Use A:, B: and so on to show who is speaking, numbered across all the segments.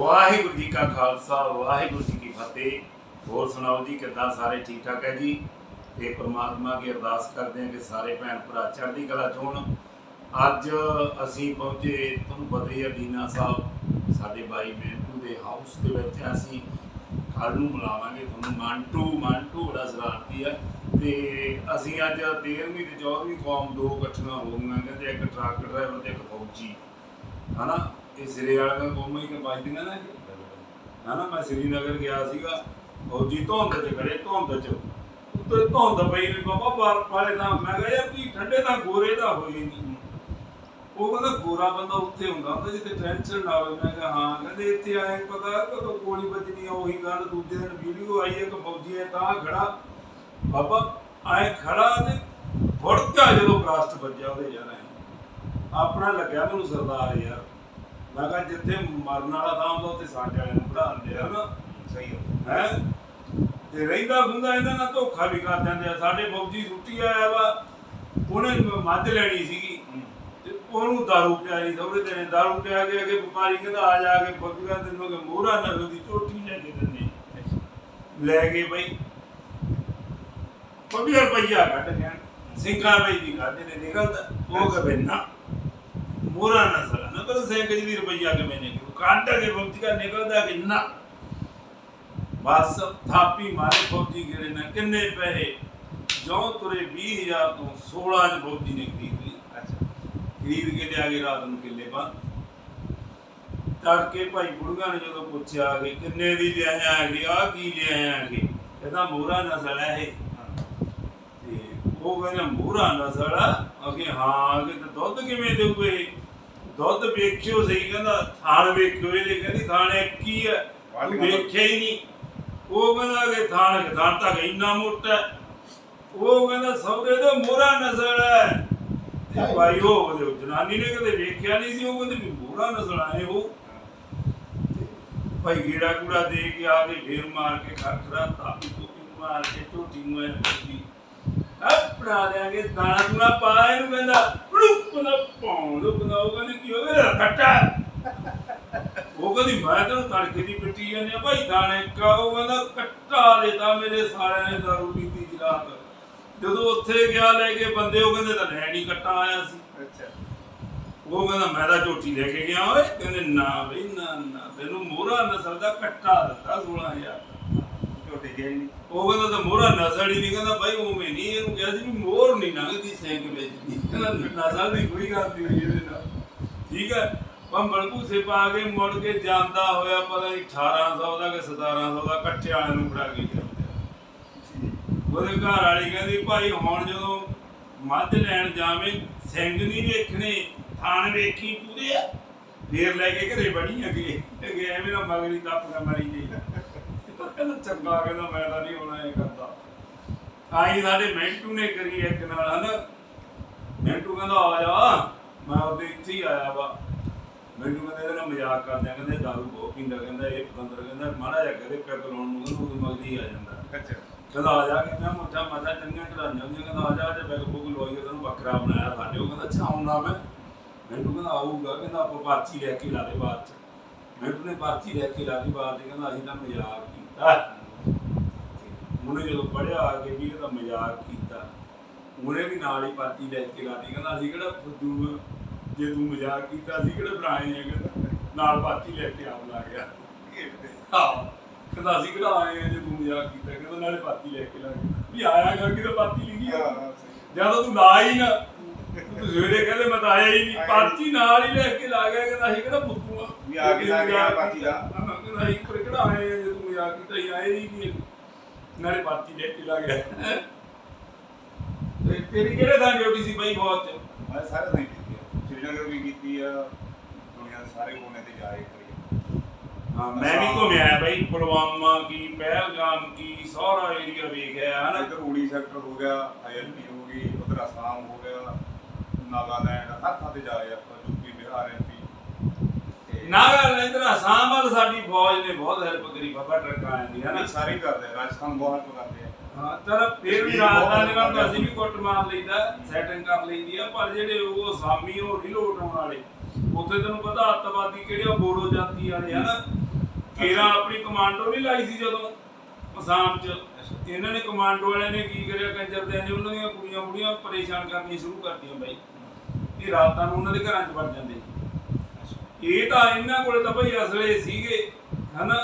A: ਵਾਹਿਗੁਰੂ ਜੀ ਕਾ ਖਾਲਸਾ, ਵਾਹਿਗੁਰੂ ਜੀ ਕੀ ਫਤਿਹ। ਹੋਰ ਸੁਣਾਓ ਜੀ, ਕਿੱਦਾਂ ਸਾਰੇ ਠੀਕ ਠਾਕ ਹੈ ਜੀ? ਤੇ ਪ੍ਰਮਾਤਮਾ ਅੱਗੇ ਅਰਦਾਸ ਕਰਦੇ ਹਾਂ ਕਿ ਸਾਰੇ ਭੈਣ ਭਰਾ ਚੜ੍ਹਦੀ ਕਲਾ ਚ ਹੋਣ। ਅੱਜ ਅਸੀਂ ਪਹੁੰਚੇ ਤੁਹਾਨੂੰ ਪਤਾ ਹੀ ਹੈ, ਦੀਨਾ ਸਾਹਿਬ, ਸਾਡੇ ਬਾਈ ਮੈਂਟੂ ਦੇ ਹਾਊਸ ਦੇ ਵਿੱਚ ਅਸੀਂ ਕੱਲ ਨੂੰ ਬੁਲਾਵਾਂਗੇ ਤੁਹਾਨੂੰ। ਮੰਟੂ ਮੰਟੂ, ਬੜਾ ਸ਼ਰਾਰਤੀ ਆ ਤੇ ਅਸੀਂ ਅੱਜ 13ਵੀਂ ਤੇ 14ਵੀਂ ਕੌਮ ਦੋ ਇਕੱਠੀਆਂ ਹੋਵਾਂਗੇ ਗਈਆਂ ਇੱਕ ਟਰੱਕ ਡਰਾਈਵਰ ਤੇ ਇੱਕ ਫੌਜੀ। ਹਨਾ? ਇਹ ਸਿਰੇ ਵਾਲੀਆਂ ਕੌਮਾਂ ਹੀ ਕਿ ਵੱਜਦੀਆਂ ਨਾ। ਇਹ ਮੈਂ ਸ੍ਰੀਨਗਰ ਗਿਆ ਸੀਗਾ। ਫੌਜੀ ਧੁੰਦ 'ਚ ਖੜੇ, ਧੁੰਦ 'ਚ। ਉੱਤੇ ਧੁੰਦ ਪਈ ਵੀ ਬਾਬਾ ਬਾਰ ਵਾਲੇ ਤਾਂ ਮੈਂ ਕਿਹਾ, ਯਾਰ ਕੀ ਠੰਡੇ ਤਾਂ ਗੋਰੇ ਦਾ ਹੋਏ ਨਹੀਂ ਉਹ ਕਹਿੰਦਾ, ਗੋਰਾ ਬੰਦਾ ਉੱਥੇ ਹੁੰਦਾ ਹੁੰਦਾ ਜਿੱਥੇ ਟੈਨਸ਼ਨ ਨਾ ਹੋਵੇ। ਮੈਂ ਕਿਹਾ, ਹਾਂ। ਕਹਿੰਦੇ, ਇੱਥੇ ਆਏ ਪਤਾ ਕਦੋਂ ਗੋਲੀ ਵੱਜਣੀ ਆ? ਉਹੀ ਗੱਲ, ਦੂਜੇ ਦਿਨ ਵੀਡੀਓ ਆਈ ਹੈ ਫੌਜੀ ਹੈ ਤਾਂ ਖੜਾ। ਬਾਬਾ, ਆਏ ਖੜਾ ਤੇ ਫੁੜਕਾ ਜਦੋਂ ਬਲਾਸਟ ਵੱਜਿਆ ਉਹਦੇ ਯਾਰ ਆਪਣਾ ਲੱਗਿਆ ਮੈਨੂੰ ਸਰਦਾਰ ਯਾਰ। ਮੈਂ ਕਿਹਾ ਜਿੱਥੇ ਮਰਨ ਵਾਲਾ ਥਾਂ ਹੁੰਦਾ ਉੱਥੇ ਸਾਡੇ ਵਾਲੇ ਨੂੰ ਪੜਾਉਂਦੇ ਆ ਨਾ।
B: ਸਹੀ ਹੈ
A: ਹੈ? ਤੇ ਰਹਿੰਦਾ ਹੁੰਦਾ ਇਹਨਾਂ ਨਾਲ ਧੋਖਾ ਵੀ ਕਰ ਜਾਂਦੇ ਆ। ਸਾਡੇ ਫੌਜੀ ਛੁੱਟੀ ਆਇਆ ਵਾ ਉਹਨੇ ਮੱਝ ਲੈਣੀ ਸੀਗੀ। ਤੇ ਉਹਨੂੰ ਦਾਰੂ ਪਿਆਰੀ ਸਹੁਰੇ ਦੇ ਨੇ ਦਾਰੂ ਪਿਆ ਕੇ ਅਗੇ ਵਪਾਰੀ ਕਹਿੰਦਾ ਆ ਜਾ ਕੇ ਫੌਜੀਆਂ ਤੈਨੂੰ ਕਿ ਮੋਹਰਾ ਨਗਰ ਦੀ ਝੋਟੀ ਲੈ ਕੇ ਦਿੰਦੇ ਲੈ ਗਏ ਬਈ। ਫੌਜੀ ਰੁਪਈਆ ਕੱਢ ਗਿਆ ਸਿੰਘਾਂ ਬਈ ਦੀ ਖਾਦੇ ਨੇ ਨਿਕਲਦਾ ਉਹ ਕਹੇ ਨਾ ਮੋਹਰਾ ਨਾ ਸਲਾ ਨਾ ਪਰ ਸਿੰਘ ਜੀ ਦੀ ਰੁਪਈਆ ਕਿਵੇਂ ਨਿਕਲੂ? ਕੱਢ ਕੇ ਫੌਜੀ ਦਾ ਨਿਕਲਦਾ ਕਿ ਨਾ ਬਸ ਥਾਪੀ ਮਾਰੇ ਫੌਜੀ ਗੇੜੇ ਨੇ ਕਿੰਨੇ ਪੈਸੇ? ਜੋ ਤੁਰੇ 20000 ਤੋਂ 16 ਚ ਫੌਜੀ ਨੇ ਖਰੀਦ ਲਈ
B: ਅੱਛਾ।
A: ਖਰੀਦ ਕੇ ਲਿਆ ਕੇ ਰਾਤ ਨੂੰ ਕਿੱਲੇ ਬੰਦ। ਤੜਕੇ ਭਾਈ ਬੁੜਗਾ ਨੇ ਜਦੋਂ ਪੁੱਛਿਆ ਕਿ ਕਿੰਨੇ ਦੀ ਲਿਆਇਆ ਹੈਗੇ ਆ ਕੀ ਲਿਆਇਆ ਹੈਗੇ ਇਹਦਾ ਮੋਹਰਾ ਨਸਲ ਹੈ ਇਹ। ਉਹ ਕਹਿੰਦਾ ਮੋਹਰਾ ਨਸਲ ਅਗੇ ਹਾਂ ਕਿ ਦੁੱਧ ਕਿਵੇਂ ਦੇਊਗੇ? ਦੁੱਧ ਵੇਖਿਓ ਸਹੀ ਕਹਿੰਦਾ ਥਾਣ ਵੇਖਿਓ ਇਹਦੇ ਕਹਿੰਦੀ ਥਾਣੇ ਕੀ ਹੈ ਤੂੰ ਵੇਖਿਆ ਹੀ ਨਹੀਂ। ਉਹ ਕਹਿੰਦਾ ਕਿ ਥਾਣ ਥਾਣ ਤੱਕ ਇੰਨਾ ਮੋਟਾ। ਉਹ ਕਹਿੰਦਾ ਸੌਦੇ ਦਾ ਮੋਹਰਾ ਨਸਲ ਹੈ। ਤੇ ਭਾਈ ਉਹ ਉਹਦੇ ਜਨਾਨੀ ਨੇ ਕਦੇ ਵੇਖਿਆ ਨਹੀਂ ਸੀ ਉਹ ਕਹਿੰਦੇ ਵੀ ਮੋਹਰਾ ਨਸਲ ਆਏ ਉਹ। ਭਾਈ ਗੇੜਾ ਕੂੜਾ ਦੇ ਕੇ ਆ ਕੇ ਫੇਰ ਮਾਰ ਕੇ ਖਰਖਰਾ ਤਾਪੀ ਟੋਪੀ ਮਾਰ ਕੇ ਝੋਟੀ ਨੂੰ ਐ ਆਪਣਾ ਦੇਾਂਗੇ ਦਾਣਾ ਦੂਣਾ ਪਾ ਇਹਨੂੰ ਕਹਿੰਦਾ ਲੁੱਕ ਨਾ ਪਾਉਂ ਲੁੱਕ ਨਾ ਉਹ ਕਹਿੰਦੇ ਕੀ ਹੋ ਗਿਆ ਕੱਟਾ ਉਹ ਕਹਿੰਦੀ ਮੈਂ ਤੈਨੂੰ ਤੜਕੇ ਦੀ ਪਿੱਟੀ ਜਾਂਦੇ ਆ ਭਾਈ ਦਾਣੇ ਕਾ ਉਹ ਕਹਿੰਦਾ ਕੱਟਾ ਦੇਤਾ ਮੇਰੇ ਸਾਰਿਆਂ ਨੇ ਦਾਰੂ ਪੀਤੀ ਦੀ ਰਾਤ। ਜਦੋਂ ਉੱਥੇ ਗਿਆ ਲੈ ਕੇ ਬੰਦੇ ਉਹ ਕਹਿੰਦੇ ਤਾਂ ਲੈ ਨਹੀਂ ਕੱਟਾ ਆਇਆ ਸੀ।
B: ਅੱਛਾ।
A: ਉਹ ਕਹਿੰਦਾ ਮੈਂ ਤਾਂ ਝੋਟੀ ਲੈ ਕੇ ਗਿਆ ਓਏ। ਕਹਿੰਦੇ ਨਾ ਬਈ ਨਾ ਨਾ। ਤੈਨੂੰ ਮੋਹਰਾ ਨਸਲ ਦਾ ਕੱਟਾ ਦਿੱਤਾ 16000
B: ਗਏ ਨਹੀਂ।
A: ਉਹ ਕਹਿੰਦਾ ਤਾਂ ਮੋਹਰਾ ਨਸਲ ਹੀ ਨਹੀਂ ਕਹਿੰਦਾ ਬਾਈ ਉਵੇਂ ਨਹੀਂ ਇਹਨੂੰ ਕਿਹਾ ਸੀ ਵੀ ਮੋਹਰ ਨਹੀਂ ਲੰਘਦੀ ਸੈਂਕ ਵਿੱਚ ਕਹਿੰਦਾ ਨਸਲ ਦੀ ਕੋਈ ਗੱਲ ਨਹੀਂ ਹੋਈ ਇਹਦੇ ਨਾਲ। ਠੀਕ ਹੈ ਪੰਬਲ ਭੂਸੇ ਪਾ ਕੇ ਮੁੜ ਕੇ ਜਾਂਦਾ ਹੋਇਆ ਪਤਾ ਨਹੀਂ 1800 ਦਾ ਕਿ 1700 ਦਾ ਕੱਟੇ ਵਾਲਿਆਂ ਨੂੰ ਫੜਾ ਕੇ ਗਿਆ। ਉਹਦੇ ਘਰ ਵਾਲੀ ਕਹਿੰਦੀ ਭਾਈ ਹੁਣ ਜਦੋਂ ਮੱਝ ਲੈਣ ਜਾਵੇਂ ਸਿੰਘ ਨਹੀਂ ਵੇਖਣੇ ਥਾਣ ਵੇਖੀ ਪੂਰੇ ਆ। ਫੇਰ ਲੈ ਕੇ ਘਰੇ ਬੜੀ ਅੱਗੇ। ਅੱਗੇ ਐਵੇਂ ਨਾ ਮਗਰੀ ਟੱਪ ਕੇ ਮਰੀ ਜੀ ਕਹਿੰਦਾ ਚੰਗਾ ਕਹਿੰਦਾ ਮੈਂ ਤਾਂ ਨਹੀਂ ਹੋਣਾ ਇਹ ਕਰਦਾ। ਆਈ ਸਾਡੇ ਮੈਂਟੂ ਨੇ ਕਰੀ ਇੱਕ ਨਾਲ ਹਨਾ? ਮੈਂਟੂ ਕਹਿੰਦਾ ਆ ਜਾ ਮੈਂ ਉਹਦੇ ਇੱਥੇ ਹੀ ਆਇਆ ਵਾ। ਮੈਨੂੰ ਕਹਿੰਦਾ ਇਹਦੇ ਮਜ਼ਾਕ ਕਰਦੇ ਆ। ਕਹਿੰਦੇ ਦਾਰੂ ਬਹੁਤ ਪੀਂਦਾ। ਕਹਿੰਦਾ ਇਹ ਬੰਦਰ ਕਹਿੰਦਾ ਮਾੜਾ ਜਿਹਾ ਕਰੇ ਪੈਗ ਲਾਉਣ ਨੂੰ ਕਹਿੰਦਾ ਉਹ ਮਗਦੀ ਆ ਜਾਂਦਾ।
B: ਅੱਛਾ।
A: ਕਹਿੰਦਾ ਆ ਜਾ ਕਹਿੰਦਾ ਮੋਟਾ ਮਾਤਾ ਚੰਗੀਆਂ ਚੜਾਈਆਂ ਹੁੰਦੀਆਂ। ਕਹਿੰਦਾ ਆ ਜਾ ਆ ਜਾ ਬੈਗ ਬੁੱਕ ਲਵਾਈਏ ਤੈਨੂੰ ਬੱਕਰਾ ਬਣਾਇਆ ਸਾਡੇ ਉਹ ਕਹਿੰਦਾ ਅੱਛਾ ਆਉਣਾ ਮੈਂ। ਮੈਨੂੰ ਕਹਿੰਦਾ ਆਊਗਾ। ਕਹਿੰਦਾ ਆਪਾਂ ਪਰਚੀ ਲੈ ਕੇ ਲਾ ਦੇ ਬਾਅਦ ਚ। ਮੈਨੂੰ ਨੇ ਪਰਚੀ ਲੈ ਕੇ ਲਾ ਦੀ ਬਾਅਦ ਚ ਕਹਿੰਦਾ ਅਸੀਂ ਤਾਂ ਮਜ਼ਾਕ ਕੀਤਾ ਉਹਨੇ ਜਦੋਂ ਪੜਿਆ ਆ ਕੇ ਵੀ ਇਹਦਾ ਮਜ਼ਾਕ ਕੀਤਾ। ਉਹਨੇ ਵੀ ਨਾਲ ਹੀ ਪਰਚੀ ਲੈ ਕੇ ਲਾ ਦੀ ਕਹਿੰਦਾ ਅਸੀਂ ਕਿਹੜਾ ਫੁੱਦੂ ਜੇ ਤੂੰ ਮਜ਼ਾਕ ਕੀਤਾ ਅਸੀਂ ਕਿਹੜਾ ਬਣਾਏ ਆ ਕਹਿੰਦਾ? ਨਾਲ ਪਰਚੀ ਲੈ ਕੇ ਆਉਣ ਲੱਗ ਗਿਆ। ਹਾਂ। ਕਹਿੰਦਾ ਅਸੀਂ ਕਿਹੜਾ ਆਏ ਆ ਜੇ ਤੂੰ ਮਜ਼ਾਕ ਕੀਤਾ? ਕਹਿੰਦਾ ਨਾਲੇ ਪਾਤੀ ਲੈ ਕੇ ਲਾ ਗਿਆ ਵੀ ਆਇਆ ਕਰਕੇ ਤਾਂ ਪਾਤੀ ਲਿਖੀ ਆ? ਜਦੋਂ ਤੂੰ ਲਾ ਹੀ ਨਾ। ਤੂੰ ਸਵੇਰੇ ਕਹਿੰਦੇ ਮੈਂ ਤਾਂ ਆਇਆ ਹੀ ਨਹੀਂ। ਪਾਤੀ ਨਾਲ ਹੀ ਲੈ ਕੇ ਲਾ ਗਿਆ। ਕਹਿੰਦਾ ਅਸੀਂ ਕਿਹੜਾ ਪੁੱਤੂ ਆ?
B: ਵੀ ਆ ਕੇ ਲਾ ਗਿਆ ਪਾਤੀ ਦਾ।
A: ਕਹਿੰਦਾ ਅਸੀਂ ਕਿਹੜਾ ਆਏ ਆ ਜੇ ਤੂੰ ਮਜ਼ਾਕ ਕੀਤਾ ਹੀ ਆਏ ਹੀ ਨਹੀਂ ਨਾਲੇ ਪਾਤੀ ਲੈ ਕੇ ਲਾ ਗਿਆ ਤੇ ਤੇਰੀ ਕਿਹੜੇ ਥਾਂ ਡਿਊਟੀ ਸੀ ਬਾਈ ਚ?
B: ਮੈਂ ਸਾਰੇ ਨਹੀਂ ਕੀਤੀ ਆ। ਸ਼੍ਰੀਨਗਰ ਵੀ ਕੀਤੀ ਆ ਦੁਨੀਆ ਦੇ ਸਾਰੇ ਕੋਨੇ ਤੇ ਜਾ ਕੇ ਕਰੀ
A: ਹਾਂ ਮੈਂ ਵੀ ਘੁੰਮਿਆ ਬਾਈ। ਪੁਲਵਾਮਾ ਕੀ ਪਹਿਲਗਾਮ ਕੀ ਸਾਰਾ ਏਰੀਆ ਵੇਖਿਆ ਹਨਾ
B: ਇੱਧਰ ਊੜੀ ਸੈਕਟਰ ਹੋ ਗਿਆ ਆਈਐਲਪੀ ਹੋ ਗਈ ਉਧਰ ਅਸਾਮ ਹੋ ਗਿਆ ਨਾਗਾਲੈਂਡ ਹਰ ਥਾਂ ਤੇ ਜਾਏ ਆਪਾਂ ਯੂਪੀ ਬਿਹਾਰ ਐਮਪੀ ਤੇ
A: ਦਾ ਵੱਲ ਸਾਡੀ ਫੌਜ ਨੇ ਬਹੁਤ ਹੈਲਪ ਕਰੀ ਬਾਬਾ ਟਰੱਕਾਂ ਆਇਆਂ ਦੀ ਹਨਾ
B: ਸਾਰੇ ਕਰਦੇ ਆ ਰਾਜਸਥਾਨ ਬਹੁਤ help ਕਰਦੇ ਆ।
A: ਹਾਂ ਚਲ ਫੇਰ ਵੀ ਰਾਜਧਾਨੀ ਨਾਲ ਤਾਂ ਅਸੀਂ ਵੀ ਕੁੱਟ ਮਾਰ ਲਈਦਾ ਸੈਟਿੰਗ ਕਰ ਲਈਦੀ ਆ ਪਰ ਜਿਹੜੇ ਉਹ ਅਸਾਮੀ ਉਹ ਲੋਟ ਆਉਣ ਵਾਲੇ ਉੱਥੇ ਤੈਨੂੰ ਪਤਾ ਅੱਤਵਾਦੀ ਕਿਹੜੇ ਆ ਬੋੜੋ ਜਾਤੀ ਵਾਲੇ ਹਨਾ ਕੇਰਾ ਆਪਣੀ ਕਮਾਂਡੋ ਨਹੀਂ ਲਾਈ ਸੀ ਜਦੋਂ ਅਸਾਮ 'ਚ। ਇਹਨਾਂ ਨੇ ਕਮਾਂਡੋ ਵਾਲਿਆਂ ਨੇ ਕੀ ਕਰਿਆ ਕੰਜਰ ਦੇ ਨੇ ਉਹਨਾਂ ਦੀਆਂ ਕੁੜੀਆਂ ਕੁੜੀਆਂ ਪਰੇਸ਼ਾਨ ਕਰਨੀ ਸ਼ੁਰੂ ਕਰਤੀਆਂ ਬਾਈ। ਇਹ ਰਾਤਾਂ ਨੂੰ ਉਹਨਾਂ ਦੇ ਘਰਾਂ 'ਚ ਵੜ ਜਾਂਦੇ। ਇਹ ਤਾਂ ਇਹਨਾਂ ਕੋਲੇ ਤਾਂ ਭਾਈ ਅਸਲੇ ਸੀਗੇ ਹਨਾ?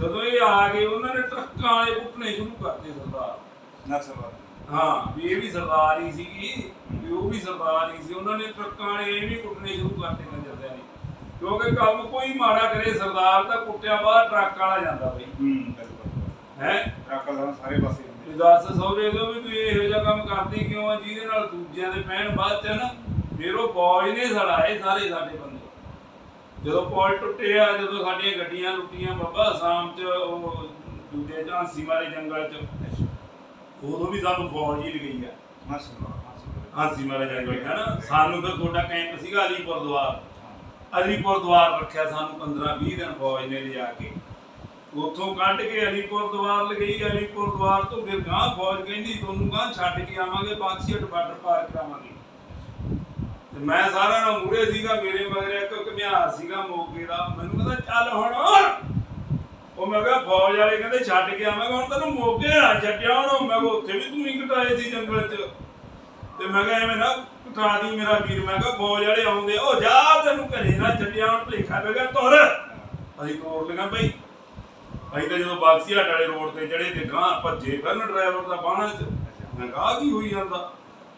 A: ਜਦੋਂ ਇਹ ਆ ਗਏ ਉਹਨਾਂ ਨੇ ਟਰੱਕਾਂ ਵਾਲੇ ਕੁੱਟਣੇ ਸ਼ੁਰੂ ਕਰਤੇ ਸਰਦਾਰ।
B: ਨਕਸਲਵਾਦ
A: ਹਾਂ ਵੀ ਇਹ ਵੀ ਸਰਦਾਰ ਹੀ ਸੀਗੀ ਵੀ ਉਹ ਵੀ ਸਰਦਾਰ ਹੀ ਸੀ। ਉਹਨਾਂ ਨੇ ਟਰੱਕਾਂ ਵਾਲੇ ਇਹ ਵੀ ਕੁੱਟਣੇ ਸ਼ੁਰੂ ਕਰਤੇ ਕੰਜਰਦਿਆਂ ਨੇ। ਕਿਉਂਕਿ ਕੰਮ ਕੋਈ ਮਾੜਾ ਕਰੇ ਸਰਦਾਰ ਤਾਂ ਕੁੱਟਿਆ ਬਾਅਦ ਟਰੱਕ ਵਾਲਾ ਜਾਂਦਾ ਬਈ।
B: ਹੂੰ
A: ਹੈ?
B: ਟਰੱਕ ਦਾ ਸਾਰੇ ਪਾਸੇ
A: ਦੱਸ ਸਹੁਰੇ ਤੋਂ ਵੀ ਤੂੰ ਇਹੋ ਜਿਹਾ ਕੰਮ ਕਰਦੀ ਕਿਉਂ ਆ? ਜਿਹਦੇ ਨਾਲ ਦੂਜਿਆਂ ਦੇ ਪੈਣ ਬਾਅਦ ਚ ਨਾ ਫਿਰ ਉਹ ਬੌਜ ਨੇ ਸੜਾਏ ਸਾਰੇ ਸਾਡੇ ਬੰਦੇ। ਜਦੋਂ ਪੁਲ ਟੁੱਟੇ ਆ ਜਦੋਂ ਸਾਡੀਆਂ ਗੱਡੀਆਂ ਲੁੱਟੀਆਂ ਬਾਬਾ ਅਸਾਮ ਚ ਉਹ ਦੂਜੇ ਝਾਂਸੀ ਮਾਰੇ ਜੰਗਲ ਚ। ਉਦੋਂ ਵੀ ਸਾਨੂੰ ਫੌਜ ਹੀ ਲਗਈ ਆ। ਹਾਂਸੀ ਮਾਰੇ ਜੰਗਲ ਚ ਹਨਾ? ਸਾਨੂੰ ਫਿਰ ਤੁਹਾਡਾ ਕੈਂਪ ਸੀਗਾ ਅਲੀਪੁਰ ਦਵਾਰ ਅਲੀਪੁਰ ਦਵਾਰ ਰੱਖਿਆ ਸਾਨੂੰ 15 20 ਦਿਨ ਫੌਜ ਨੇ ਲਿਜਾ ਕੇ। ਉੱਥੋਂ ਕੱਢ ਕੇ ਅਲੀਪੁਰ ਦਵਾਰ ਲਗਈ ਅਲੀਪੁਰ ਦਵਾਰ ਤੋਂ ਫਿਰ ਗਾਂ ਫੌਜ ਕਹਿੰਦੀ ਤੁਹਾਨੂੰ ਗਾਂ ਛੱਡ ਕੇ ਆਵਾਂਗੇ ਬਾਕਸੀਟ ਬਾਰਡਰ ਪਾਰ ਕਰਾਵਾਂਗੇ। ਤੇ ਮੈਂ ਸਾਰਿਆਂ ਨਾਲ ਮੂਰੇ ਸੀਗਾ, ਮੇਰੇ ਮਗਰ ਇੱਕ ਘਮਿਆਰ ਸੀਗਾ ਮੋਗੇ ਦਾ। ਮੈਨੂੰ ਕਹਿੰਦਾ, ਚੱਲ ਹੁਣ। ਉਹ ਮੈਂ ਕਿਹਾ, ਫੌਜ ਵਾਲੇ ਕਹਿੰਦੇ, ਛੱਡ ਕੇ ਆਵਾਂਗੇ। ਹੁਣ ਤੈਨੂੰ ਮੋਗੇ ਆ ਛੱਡਿਆ ਹੁਣ। ਮੈਂ ਕਿਹਾ, ਉੱਥੇ ਵੀ ਤੂੰ ਹੀ ਕਟਾਏ ਸੀ ਜੰਗਲ 'ਚ। ਤੇ ਮੈਂ ਕਿਹਾ, ਐਵੇਂ ਨਾ, ਕਟਾ ਦੀ ਮੇਰਾ ਵੀਰ। ਮੈਂ ਕਿਹਾ, ਫੌਜ ਵਾਲੇ ਆਉਂਦੇ, ਉਹ ਜਾ ਤੈਨੂੰ ਘਰੇ ਨਾ ਛੱਡਿਆ ਹੁਣ, ਭਲੇਖਾ ਪੈ ਗਿਆ, ਤੁਰ। ਅਸੀਂ ਤੋੜ ਲਗਾ ਭਾਈ ਅਸੀਂ ਤਾਂ ਜਦੋਂ ਬਾਕਸੀਹਾਟ ਵਾਲੇ ਰੋਡ ਤੇ ਚੜੇ ਤੇ ਗਾਂ ਭੱਜੇ ਫਿਰਨ ਡਰਾਈਵਰ ਦਾ ਬਾਣਾ ਚ। ਮੈਂ ਕਿਹਾ ਕੀ ਹੋਈ ਜਾਂਦਾ?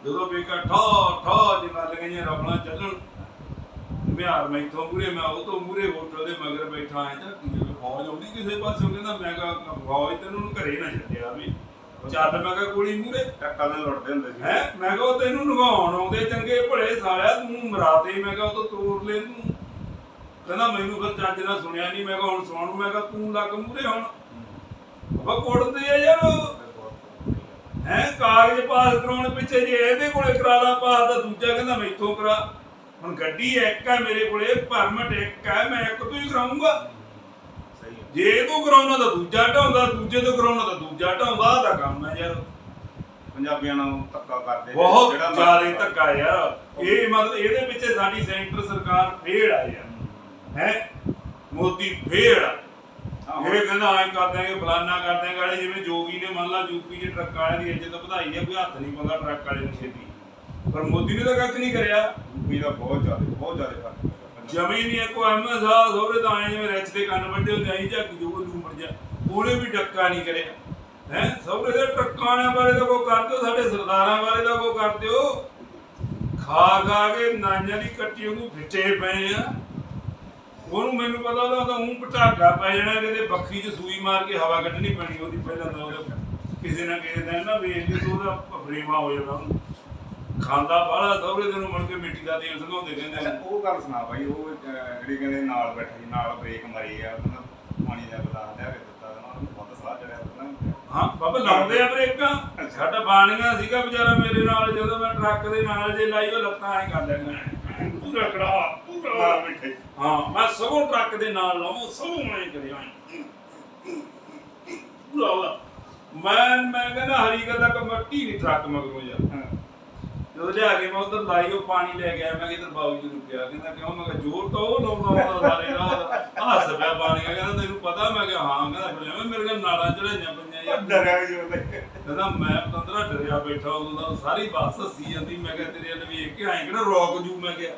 A: ਜਦੋਂ ਵੇਖਿਆ ਠਾ ਠਾ ਜਿਹਾ ਲਗਾਈਆਂ ਰਬਲਾਂ ਚੱਲਣ ਬਿਹਾਰ ਮੈਂ ਇਥੋਂ ਮੂਰੇ ਮੈਂ ਉਹ ਤੋਂ ਮੂਰੇ ਹੋਟਲ ਦੇ ਮਗਰ ਬੈਠਾ ਆਇਆ ਤਾਂ ਜਿਵੇਂ ਫੌਜ ਆਉਂਦੀ ਕਿਸੇ ਪਾਸੇ ਕਹਿੰਦਾ ਮੈਂ ਕਿਹਾ ਫੌਜ ਤੈਨੂੰ ਨੂੰ ਘਰੇ ਨਾ ਛੱਡਿਆ ਵੀ। ਚੱਲ ਮੈਂ ਕਿਹਾ ਗੋਲੀ ਮੂਰੇ
B: ਟਰੱਕਾਂ ਦੇ ਲੁੱਟਦੇ ਹੁੰਦੇ ਸੀ।
A: ਹੈ? ਮੈਂ ਕਿਹਾ ਉਹ ਤੈਨੂੰ ਨਗਾਉਣ ਆਉਂਦੇ ਚੰਗੇ ਭਲੇ ਸਾਲਿਆ ਤੂੰ ਮਰਾਤੇ ਮੈਂ ਕਿਹਾ ਉਹ ਤੋਂ ਤੋੜ ਲੈ ਤੂੰ। ਕਹਿੰਦਾ ਮੈਨੂੰ ਫਿਰ ਚੱਜ ਨਾਲ ਸੁਣਿਆ ਨਹੀਂ ਮੈਂ ਕਿਹਾ ਹੁਣ ਸੁਣ ਮੈਂ ਕਿਹਾ ਤੂੰ ਲੱਗ ਮੂਰੇ ਹੁਣ। ਬਾਬਾ ਕੋੜਦੇ ਆ ਯਾਰ। ਹੈ ਕਾਗਜ਼ ਪਾਸ ਕਰਾਉਣ ਪਿੱਛੇ ਜੇ ਇਹਦੇ ਕੋਲੇ ਕਰਾ ਲਾ ਪਾਸ ਤਾਂ ਦੂਜਾ ਕਹਿੰਦਾ ਮੈਥੋਂ ਕਰਾ। ਹੁਣ ਗੱਡੀ ਇੱਕ ਹੈ ਮੇਰੇ ਕੋਲੇ ਪਰਮਿਟ ਇੱਕ ਹੈ ਮੈਂ ਇੱਕ ਤੋਂ ਹੀ ਕਰਾਉਂਗਾ ਜੇ ਤੋਂ ਕਰਾਉਣਾ ਤਾਂ ਦੂਜਾ ਢਾਉਂਦਾ ਦੂਜੇ ਤੋਂ ਕਰਾਉਣਾ ਤਾਂ ਦੂਜਾ ਢਾਉਂਦਾ ਤਾਂ ਕੰਮ ਹੈ ਯਾਰ।
B: ਪੰਜਾਬੀਆਂ ਨੂੰ ਧੱਕਾ ਕਰਦੇ
A: ਬਹੁਤ ਜ਼ਿਆਦਾ ਧੱਕਾ ਯਾਰ। ਇਹ ਮਤਲਬ ਇਹਦੇ ਪਿੱਛੇ ਸਾਡੀ ਸੈਂਟਰ ਸਰਕਾਰ ਫੇਲ ਆ ਯਾਰ ਹੈ? ਮੋਦੀ ਫੇਲ ਆ। ਇਹ ਕਹਿੰਦਾ ਐਂ ਕਰ ਦਿਆਂਗੇ ਫਲਾਨਾ ਕਰ ਦਿਆਂਗੇ ਵਾਲੇ ਜਿਵੇਂ ਜੋਗੀ ਨੇ ਮੰਨ ਲਾ ਯੂਪੀ ਦੇ ਟਰੱਕ ਵਾਲਿਆਂ ਦੀ ਇੱਜ਼ਤ ਵਧਾਈ ਹੈ ਕੋਈ ਹੱਥ ਨਹੀਂ ਪਾਉਂਦਾ ਟਰੱਕ ਵਾਲੇ ਨੂੰ ਛੇਤੀ। ਪਰ ਮੋਦੀ ਨੇ ਤਾਂ ਕੱਖ ਨਹੀਂ ਕਰਿਆ।
B: ਯੂਪੀ ਦਾ ਬਹੁਤ ਜ਼ਿਆਦਾ ਬਹੁਤ ਜ਼ਿਆਦਾ ਫ਼ਰਕ ਹੈ
A: ਜਮੀ ਨਹੀਂ ਕੋ ਆ ਸੋਰੇ ਤਾਂ ਐਂ ਜਿਵੇਂ ਰਿਚ ਦੇ ਕੰਨ ਵੱਡੇ ਹੁੰਦੇ ਆਈ ਝੱਕ ਜੋ ਉਹ ਮਰ ਜਾ ਉਹਨੇ ਵੀ ਡੱਕਾ ਨਹੀਂ ਕਰਿਆ। ਹੈ? ਸੋਰੇ ਦੇ ਟਰੱਕਾਂ ਬਾਰੇ ਤਾਂ ਕੋ ਕਰ ਦਿਓ ਸਾਡੇ ਸਰਦਾਰਾਂ ਬਾਰੇ ਤਾਂ ਕੋ ਕਰ ਦਿਓ। ਖਾ ਖਾ ਕੇ ਨਾਈਆਂ ਦੀ ਕੱਟੀ ਉਹਨੂੰ ਫਿੱਟੇ ਪਏ ਆ। ਉਹਨੂੰ ਮੈਨੂੰ ਪਤਾ ਉਹਦਾ ਤਾਂ ਉਹ ਪਟਾਕਾ ਪੈ ਜਾਣਾ ਕਿਤੇ ਬੱਖੀ 'ਚ ਸੂਈ ਮਾਰ ਕੇ ਹਵਾ ਕੱਢਣੀ ਪੈਣੀ ਉਹਦੀ ਪਹਿਲਾਂ ਤਾਂ ਉਹਦਾ ਕਿਸੇ ਨਾ ਕਿਸੇ ਦਿਨ ਨਾ ਵੇਚ ਦੇ ਤੋਂ ਉਹਦਾ ਫਰੇਮਾ ਹੋ ਜਾਣਾ ਉਹਨੂੰ। ਖਾਂਦਾ ਬਾਹਲਾ ਸਹੁਰੇ ਦੇ ਨੂੰ ਮੁੜ ਕੇ ਮਿੱਟੀ ਦਾ ਤੇਲ ਸੰਘਾਉਂਦੇ ਕਹਿੰਦੇ
B: ਅੱਛਾ ਉਹ ਗੱਲ ਸੁਣਾ ਬਾਈ ਉਹ ਅਹ, ਜਿਹੜੀ ਕਹਿੰਦੇ ਨਾਲ ਬੈਠੇ ਨਾਲ ਬ੍ਰੇਕ ਮਾਰੀ ਆ ਉਹਨਾਂ ਨੂੰ ਪਾਣੀ ਦਾ ਗਲਾਸ ਲਿਆ ਕੇ ਦਿੱਤਾ ਉਹਨਾਂ ਨੂੰ ਬਹੁਤ ਸਾਹ ਚੜਿਆ ਉਹਨਾਂ
A: ਹਾਂ ਬਾਬਾ ਲਾਉਂਦੇ ਆ ਬ੍ਰੇਕਾਂ। ਸਾਡਾ ਬਾਣੀਆਂ ਸੀਗਾ ਵਿਚਾਰਾ ਮੇਰੇ ਨਾਲ ਜਦੋਂ ਮੈਂ ਟਰੱਕ ਦੇ ਨਾਲ ਜੇ ਲਾਈ ਉਹ ਲੱਤਾਂ ਐ ਕਰ ਲੈਂਦਾ। ਪੂਰਾ ਕੜਾ ਪੂਰਾ
B: ਨਾਲ ਬੈਠੇ
A: ਹਾਂ ਮੈਂ ਸਗੋਂ ਟਰੱਕ ਦੇ ਨਾਲ ਲਾਉਂ ਸਗੋਂ ਮੈਂ ਕਰਿਆ ਪੂਰਾ ਉਹਦਾ। ਮੈਂ ਮੈਂ ਕਹਿੰਦਾ ਹਰੀ ਗੱਲ ਦਾ ਮੱਟੀ ਨਹੀਂ ਟਰੱਕ ਮਗਰੋਂ ਯਾਰ। ਜਦੋਂ ਲਿਆ ਕੇ ਮੈਂ ਉਧਰ ਲਾਈ ਉਹ ਪਾਣੀ ਲੈ ਗਿਆ ਮੈਂ ਕਿਧਰ ਬਾਬੂ ਜੀ ਨੂੰ ਕਿਹਾ ਕਹਿੰਦਾ ਕਿਉਂ? ਮੈਂ ਕਿਹਾ ਜੋਰ ਤਾਂ ਉਹ ਲਾਉਂਦਾ ਹੁੰਦਾ ਸਾਰੇ ਰਾਹ ਹੱਸ ਪਿਆ ਪਾਣੀ ਕਹਿੰਦਾ ਤੈਨੂੰ ਪਤਾ? ਮੈਂ ਕਿਹਾ ਹਾਂ ਕਹਿੰਦਾ ਫਿਰ ਐਵੇਂ ਮੇਰੇ ਕੋਲ ਨਾੜਾਂ ਚੜਾਈਆਂ ਪਈਆਂ ਯਾਰ।
B: ਡਰਿਆ ਵੀ ਉਹਦੇ
A: ਕਹਿੰਦਾ ਮੈਂ ਪਤੰਦਰਾ ਡਰਿਆ ਬੈਠਾ ਉਦੋਂ ਦਾ ਸਾਰੀ ਬੱਸ ਹੱਸੀ ਜਾਂਦੀ। ਮੈਂ ਕਿਹਾ ਤੇਰੇ ਵੱਲ ਵੇਖ ਕੇ ਐਂ ਕਿਹੜਾ ਰੋਕ ਜੂ? ਮੈਂ ਕਿਹਾ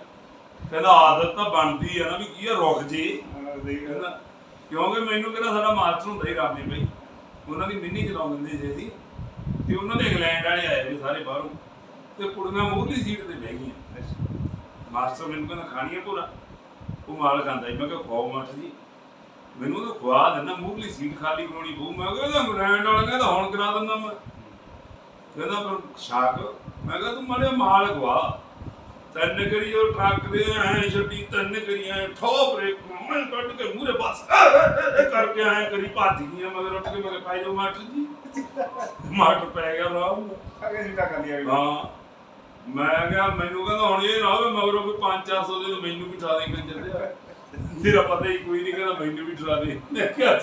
A: ਕਹਿੰਦਾ ਆਦਤ ਤਾਂ ਬਣਦੀ ਆ ਨਾ ਵੀ ਕੀ ਆ ਰੁਕ ਜੇ।
B: ਹਾਂ।
A: ਕਹਿੰਦਾ ਕਿਉਂਕਿ ਮੈਨੂੰ ਕਿਹੜਾ ਸਾਡਾ ਮਾਸਟਰ ਹੁੰਦਾ ਹੀ ਰਾਮੇ ਬਈ। ਉਹਨਾਂ ਦੀ ਮਿੰਨੀ ਚਲਾਉਂ ਦਿੰਦੇ ਸੀ ਅਸੀਂ। ਤੇ ਉਹਨਾਂ ਦੇ ਇੰਗਲੈਂਡ ਵਾਲੇ ਆਏ ਵੀ ਸਾਰੇ ਬਾਹਰੋਂ। ਤੇ ਕੁੜੀਆਂ ਮੂਹਰਲੀ ਸੀਟ ਤੇ ਬਹਿ ਗਈਆਂ। ਮਾਸਟਰ ਮੈਨੂੰ ਕਹਿੰਦਾ ਖਾਣੀ ਆ ਪੂਰਾ ਉਹ ਮਾਲ ਖਾਂਦਾ ਸੀ। ਮੈਂ ਕਿਹਾ ਖਾਓ ਮਾਸਟਰ ਜੀ। ਮੈਨੂੰ ਤਾਂ ਖਵਾ ਦਿੰਦਾ ਮੂਹਰਲੀ ਸੀਟ ਖਾਲੀ ਕਰਾਉਣੀ ਪਊ। ਮੈਂ ਕਿਹਾ ਇਹਦਾ ਇੰਗਲੈਂਡ ਵਾਲਾ ਕਹਿੰਦਾ ਹੁਣ ਕਰਾ ਦਿੰਦਾ ਮੈਂ। ਕਹਿੰਦਾ ਪਰ ਸ਼ਾਕ ਮੈਂ ਕਿਹਾ ਤੂੰ ਮਾਰੇ ਮਾਲ ਖਵਾ। ਤੰਨ ਕਰੀ ਉਹ ਟਰੱਕ ਦੇ ਐ ਛੱਡੀ ਤੰਨ ਕਰੀ ਐ ਠੋ ਬ੍ਰੇਕ ਮੈਂ ਕੱਢ ਕੇ ਮੂਰੇ ਬਸ। ਕਰਕੇ ਐ ਕਰੀ ਭੱਜ ਗਈਆਂ ਮਗਰ ਉੱਠ ਕੇ ਮੇਰੇ ਪਾਈ ਜੋ ਮਾਸਟਰ ਜੀ। ਮਾਸਟਰ ਪੈ ਗਿਆ ਰਾਹ
B: ਅੱਗੇ ਸੀਟਾਂ ਖਾਲੀਆਂ ਵੀ।
A: ਹਾਂ। ਮੈਂ ਕਿਹਾ ਮੈਨੂੰ ਕਹਿੰਦਾ ਹੁਣ ਇਹ ਨਾ ਹੋਵੇ ਮਗਰੋਂ ਕੋਈ 5-400 ਦੇ ਮੈਨੂੰ ਵੀ ਠਾ ਦੇ ਕੰਜਰ ਦੇ ਤੇਰਾ ਪਤਾ ਹੀ ਕੋਈ ਨਹੀਂ ਕਹਿੰਦਾ ਮੈਨੂੰ ਵੀ ਠਾ ਦੇ। ਮੈਂ ਕਿਹਾ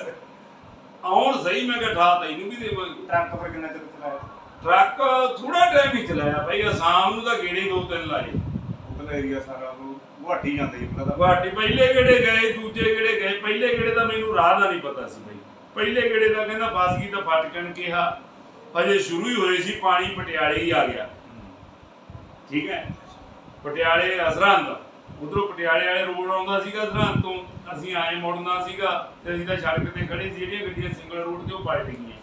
A: ਆਉਣ ਸਹੀ ਮੈਂ ਕਿਹਾ ਠਾ ਤੈਨੂੰ ਵੀ ਦੇਵਾਂਗੇ
B: ਟਰੱਕ ਪਰ ਕਿੰਨਾ ਚਿਰ ਚਲਾਇਆ?
A: ਟਰੱਕ ਥੋੜਾ ਟਾਈਮ ਹੀ ਚਲਾਇਆ ਭਾਈ। ਅਸਾਮ ਨੂੰ ਤਾਂ ਗੇੜੇ ਦੋ ਤਿੰਨ ਲਾਏ।
B: ਉਤਲਾ ਏਰੀਆ ਸਾਰਾ ਉਹ ਗੁਹਾਟੀ ਜਾਂਦੇ ਜੀ ਪਤਾ
A: ਗੁਹਾਟੀ ਪਹਿਲੇ ਕਿਹੜੇ ਗਏ ਦੂਜੇ ਕਿਹੜੇ ਗਏ। ਪਹਿਲੇ ਕਿਹੜੇ ਦਾ ਮੈਨੂੰ ਰਾਹ ਦਾ ਨਹੀਂ ਪਤਾ ਸੀ ਬਈ ਪਹਿਲੇ ਕਿਹੜੇ ਦਾ ਕਹਿੰਦਾ ਫਸ ਗਈ ਤਾਂ ਫਟਕਣ ਕਿਹਾ। ਅਜੇ ਸ਼ੁਰੂ ਹੀ ਹੋਏ ਸੀ ਪਾਣੀ ਪਟਿਆਲੇ ਹੀ ਆ ਗਿਆ। ਠੀਕ ਹੈ? ਪਟਿਆਲੇ ਅਸਰਾਂ ਦਾ ਉਧਰੋਂ ਪਟਿਆਲੇ ਵਾਲੇ ਰੋਡ ਆਉਂਦਾ ਸੀਗਾ ਅਸਰਾਂ ਤੋਂ ਅਸੀਂ ਆਏ ਮੁੜਨਾ ਸੀਗਾ ਤੇ ਅਸੀਂ ਤਾਂ ਸੜਕ ਤੇ ਖੜੇ ਸੀ ਜਿਹੜੀਆਂ ਗੱਡੀਆਂ ਸਿੰਗਲ ਰੋਡ ਤੇ ਉਹ ਪਲਟ ਗਈਆਂ।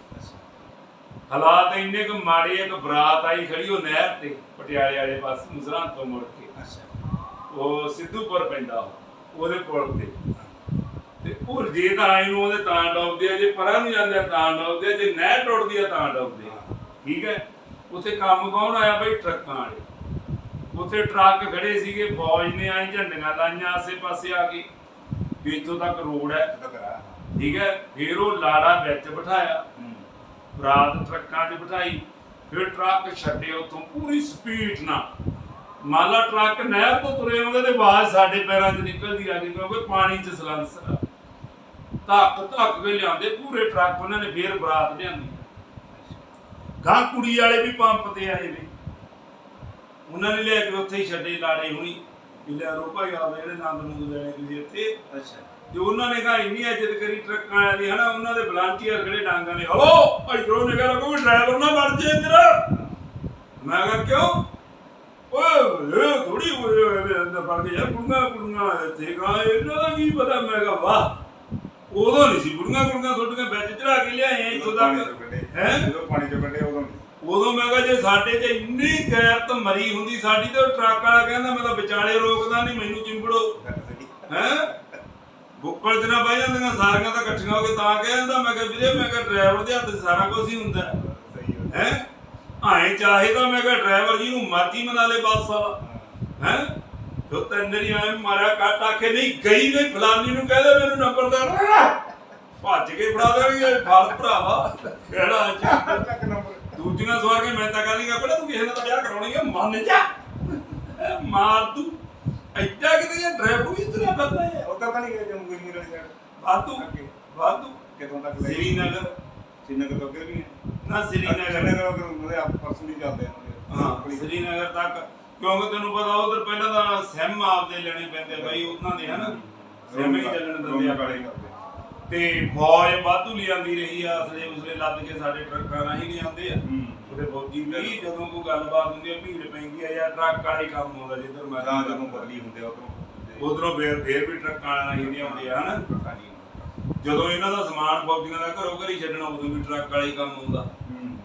A: ਹਾਲਾਤ ਇੰਨੇ ਕੁ ਮਾੜੇ ਇੱਕ ਬਰਾਤ ਆਈ ਖੜੀ ਉਹ ਨਹਿਰ ਤੇ ਪਟਿਆਲੇ ਵਾਲੇ ਪਾਸੇ ਮੁਸਰਾਂ ਤੋਂ ਮੁੜ ਕੇ। ਉਹ ਸਿੱਧੂਪੁਰ ਪੈਂਦਾ ਉਹ, ਉਹਦੇ ਪੁਲ ਤੇ। ਤੇ ਉਹ ਜੇ ਤਾਂ ਆਏ ਨੂੰ ਉਹਦੇ ਤਾਂ ਡੁੱਬਦੇ ਆ ਜੇ ਪਰਾਂ ਨੂੰ ਜਾਂਦੇ ਤਾਂ ਡੁੱਬਦੇ ਆ ਜੇ ਨਹਿਰ ਟੁੱਟਦੀ ਆ ਤਾਂ ਡੁੱਬਦੇ ਠੀਕ ਹੈ? ਉੱਥੇ ਕੰਮ ਕੌਣ ਆਇਆ ਬਈ? ਟਰੱਕਾਂ ਵਾਲੇ। ਉੱਥੇ ਟਰੱਕ ਖੜੇ ਸੀਗੇ ਫੌਜ ਨੇ ਆਏ ਝੰਡੀਆਂ ਲਾਈਆਂ ਆਸੇ-ਪਾਸੇ ਆ ਕੇ ਵੀ ਇੱਥੋਂ ਤੱਕ ਰੋਡ ਹੈ। ਠੀਕ ਹੈ ਫਿਰ ਉਹ ਲਾੜਾ ਵਿੱਚ ਬਿਠਾਇਆ। ਰਾਤ ਟਰੱਕਾਂ 'ਚ ਬਿਠਾਈ ਫਿਰ ਟਰੱਕ ਛੱਡੇ ਉੱਥੋਂ ਪੂਰੀ ਸਪੀਡ ਨਾਲ। ਮਾਲਾ ਟਰੱਕ ਨਹਿਰ ਤੋਂ ਤੁਰੇ ਆਉਂਦੇ ਤੇ ਆਵਾਜ਼ ਸਾਡੇ ਪੈਰਾਂ 'ਚ ਨਿਕਲਦੀ ਆ ਗਈ ਕਿਉਂਕਿ ਪਾਣੀ 'ਚ ਸਲੰਸਰ ਆ। ਧੱਕ ਧੱਕ ਕੇ ਲਿਆਂਦੇ ਪੂਰੇ ਟਰੱਕ ਉਹਨਾਂ ਨੇ ਫੇਰ ਬਰਾਤ ਲਿਆਂਦੀ। ਗਾਂ ਕੁੜੀ ਵਾਲੇ ਵੀ ਪੰਪ ਤੇ ਆਏ ਨੇ। ਉਹਨਾਂ ਨੇ ਲੈ ਕੇ ਉੱਥੇ ਹੀ ਛੱਡੇ ਲਾੜੇ ਹੁਣੀ ਜਿੱਲੇ ਰੋ ਭਾਈ ਆਵੇ ਜਿਹੜੇ ਨੰਦ ਨੂੰ ਦੇਣੇ ਤੁਸੀਂ ਇੱਥੇ
B: ਅੱਛਾ।
A: ਤੇ ਉਹਨਾਂ ਨੇ ਕਹਾ ਇੰਨੀ ਇੱਜ਼ਤ ਕਰੀ ਟਰੱਕਾਂ ਵਾਲਿਆਂ ਦੀ ਹਨਾ ਉਹਨਾਂ ਦੇ ਵਲੰਟੀਅਰ ਖੜੇ ਡਾਂਗਾਂ ਨੇ ਹਲੋ ਇਧਰੋਂ ਨੇ ਕਹਿੰਦਾ ਕੋਈ ਡਰਾਈਵਰ ਨਾ ਬਣ ਜੇ ਇੱਧਰ। ਮੈਂ ਕਿਹਾ ਕਿਉਂ? ਓਏ ਇਹ ਥੋੜੀ ਹੋਏ ਹੋਏ ਅੰਦਰ ਪੜ ਕੇ ਯਾਰ ਕੁੜੀਆਂ ਕੁੜੀਆਂ ਇੱਥੇ ਕਹਾ ਇਹਨਾਂ ਦਾ ਕੀ ਪਤਾ? ਮੈਂ ਕਿਹਾ ਵਾਹ ਉਦੋਂ ਨਹੀਂ ਸੀ ਕੁੜੀਆਂ ਕੁੜੀਆਂ ਤੁਹਾਡੀਆਂ ਵਿੱਚ ਚੜਾ ਕੇ ਲਿਆਏ ਇੱਥੋਂ ਤੱਕ। ਹੈਂ?
B: ਜਦੋਂ ਪਾਣੀ ਚੋਂ ਕੱਢੇ ਉਦੋਂ।
A: ਉਦੋਂ ਮੈਂ ਕਿਹਾ ਜੇ ਸਾਡੇ 'ਚ ਇੰਨੀ ਗੈਰਤ ਮਰੀ ਹੁੰਦੀ, ਸਾਡੀ ਤੇ ਟਰੱਕ ਵਾਲਾ ਕਹਿੰਦਾ, ਮੈਂ ਤਾਂ ਵਿਚਾਲੇ ਰੋਕਦਾ ਨਹੀਂ ਮੈਨੂੰ ਚਿੰਬੜੋ। ਹੈ? ਬੁੱਕਲ ਜਨਾ ਬਹਿ ਜਾਂਦੀਆਂ, ਸਾਰੀਆਂ ਤਾਂ ਇਕੱਠੀਆਂ ਹੋ ਕੇ ਤਾਂ ਕਹਿੰਦਾ ਮੈਂ ਕਿਹਾ ਵੀਰੇ, ਮੈਂ ਕਿਹਾ ਡਰਾਈਵਰ ਦੇ ਹੱਥ ਸਾਰਾ ਕੁਝ ਹੀ ਹੁੰਦਾ।
B: ਹੈ?
A: ਆਏ ਚਾਹੇ ਤਾਂ ਮੈਂ ਕਿਹਾ ਡਰਾਈਵਰ ਜੀ ਨੂੰ ਮਰਜ਼ੀ ਮਨਾ ਲੈ ਬੱਸ ਵਾਲਾ। ਹੈ? ਜੋ ਤੰਦਰੀ ਆਏ, ਮਾਰਿਆ, ਕੱਟ ਆਖੇ, ਨਹੀਂ, ਗਈ ਨਹੀਂ ਫਲਾਨੀ ਨੂੰ ਕਹਦੇ ਮੈਨੂੰ ਨੰਬਰ ਦਾ ਭੱਜ ਕੇ ਫੜਾ ਦੇਣਗੇ ਫਲ ਭਰਾਵਾ, ਕਿਹੜਾ ਚੱਕ ਦੂਜੀਆਂ ਸਵਾਰ ਕੇ ਮੈਂ ਤਾਂ ਕਹਾਂਗਾ ਪਹਿਲਾਂ ਤੂੰ ਕਿਸੇ ਨਾਲ ਤਾਂ ਵਿਆਹ ਕਰਾਉਣੀ ਹੈ ਮੰਨ ਜਾ। ਮਾਰ ਤੂੰ ਐਡਾ ਕਿਤੇ ਇਹ ਡਰਾਈਵਰ ਵੀ ਤੁਰਿਆ ਫਿਰਦਾ ਹੈ
B: ਉੱਧਰ ਤਾਂ ਨਹੀਂ ਗਏ ਜੰਮੂ ਕਸ਼ਮੀਰ ਵਾਲੀ ਸਾਈਡ
A: ਵਾਧੂ ਵਾਧੂ।
B: ਕਿੱਥੋਂ ਤੱਕ ਗਏ?
A: ਸ੍ਰੀਨਗਰ।
B: ਸ੍ਰੀਨਗਰ ਤੋਂ ਅੱਗੇ ਵੀ ਹੈ?
A: ਨਾ ਸ੍ਰੀਨਗਰ।
B: ਸ੍ਰੀਨਗਰ ਉਹਦੇ ਆਪ ਪਰਸੋਂ ਨਹੀਂ ਜਾਂਦੇ ਉਹਦੇ।
A: ਹਾਂ ਸ੍ਰੀਨਗਰ ਤੱਕ। ਕਿਉਂਕਿ ਤੈਨੂੰ ਪਤਾ ਉਧਰ ਪਹਿਲਾਂ ਤਾਂ ਸਿਮ ਆਪਦੇ ਲੈਣੇ ਪੈਂਦੇ ਬਈ ਉਹਨਾਂ ਦੇ ਹਨਾ। ਸਿਮ ਹੀ ਚੱਲਣ ਦਿੰਦੇ ਆ।
B: ਕਾਲੇ ਕਰਦੇ
A: ਤੇ ਫੌਜ ਵਾਧੂ ਲਿਆਂਦੀ ਰਹੀ ਆ ਅਸਲੇ ਉਸਲੇ ਲੱਦ ਕੇ ਸਾਡੇ ਟਰੱਕਾਂ ਨਾਲ ਹੀ ਲਿਆਂਦੇ ਆ। ਉਹਦੇ ਫੌਜੀ ਵੀ ਜਦੋਂ ਕੋਈ ਗੱਲਬਾਤ ਹੁੰਦੀ ਆ ਭੀੜ ਪੈਂਦੀ ਆ ਜਾਂ ਟਰੱਕ ਵਾਲੇ ਕੰਮ ਆਉਂਦਾ ਜਿੱਧਰ
B: ਜਾਂ
A: ਮਰਜ਼ੀ
B: ਜਦੋਂ ਬਦਲੀ ਹੁੰਦੇ ਉਧਰੋਂ
A: ਉਧਰੋਂ ਫੇਰ ਫੇਰ ਵੀ ਟਰੱਕਾਂ ਵਾਲਿਆਂ ਨਾਲ ਹੀ ਲਿਆਉਂਦੇ ਆ ਹਨਾ ਜਦੋਂ ਇਹਨਾਂ ਦਾ ਸਮਾਨ ਫੌਜੀਆਂ ਦਾ ਘਰੋਂ ਘਰੀ ਛੱਡਣਾ ਉਦੋਂ ਵੀ ਟਰੱਕ ਵਾਲੇ ਕੰਮ ਆਉਂਦਾ। ਹੂੰ।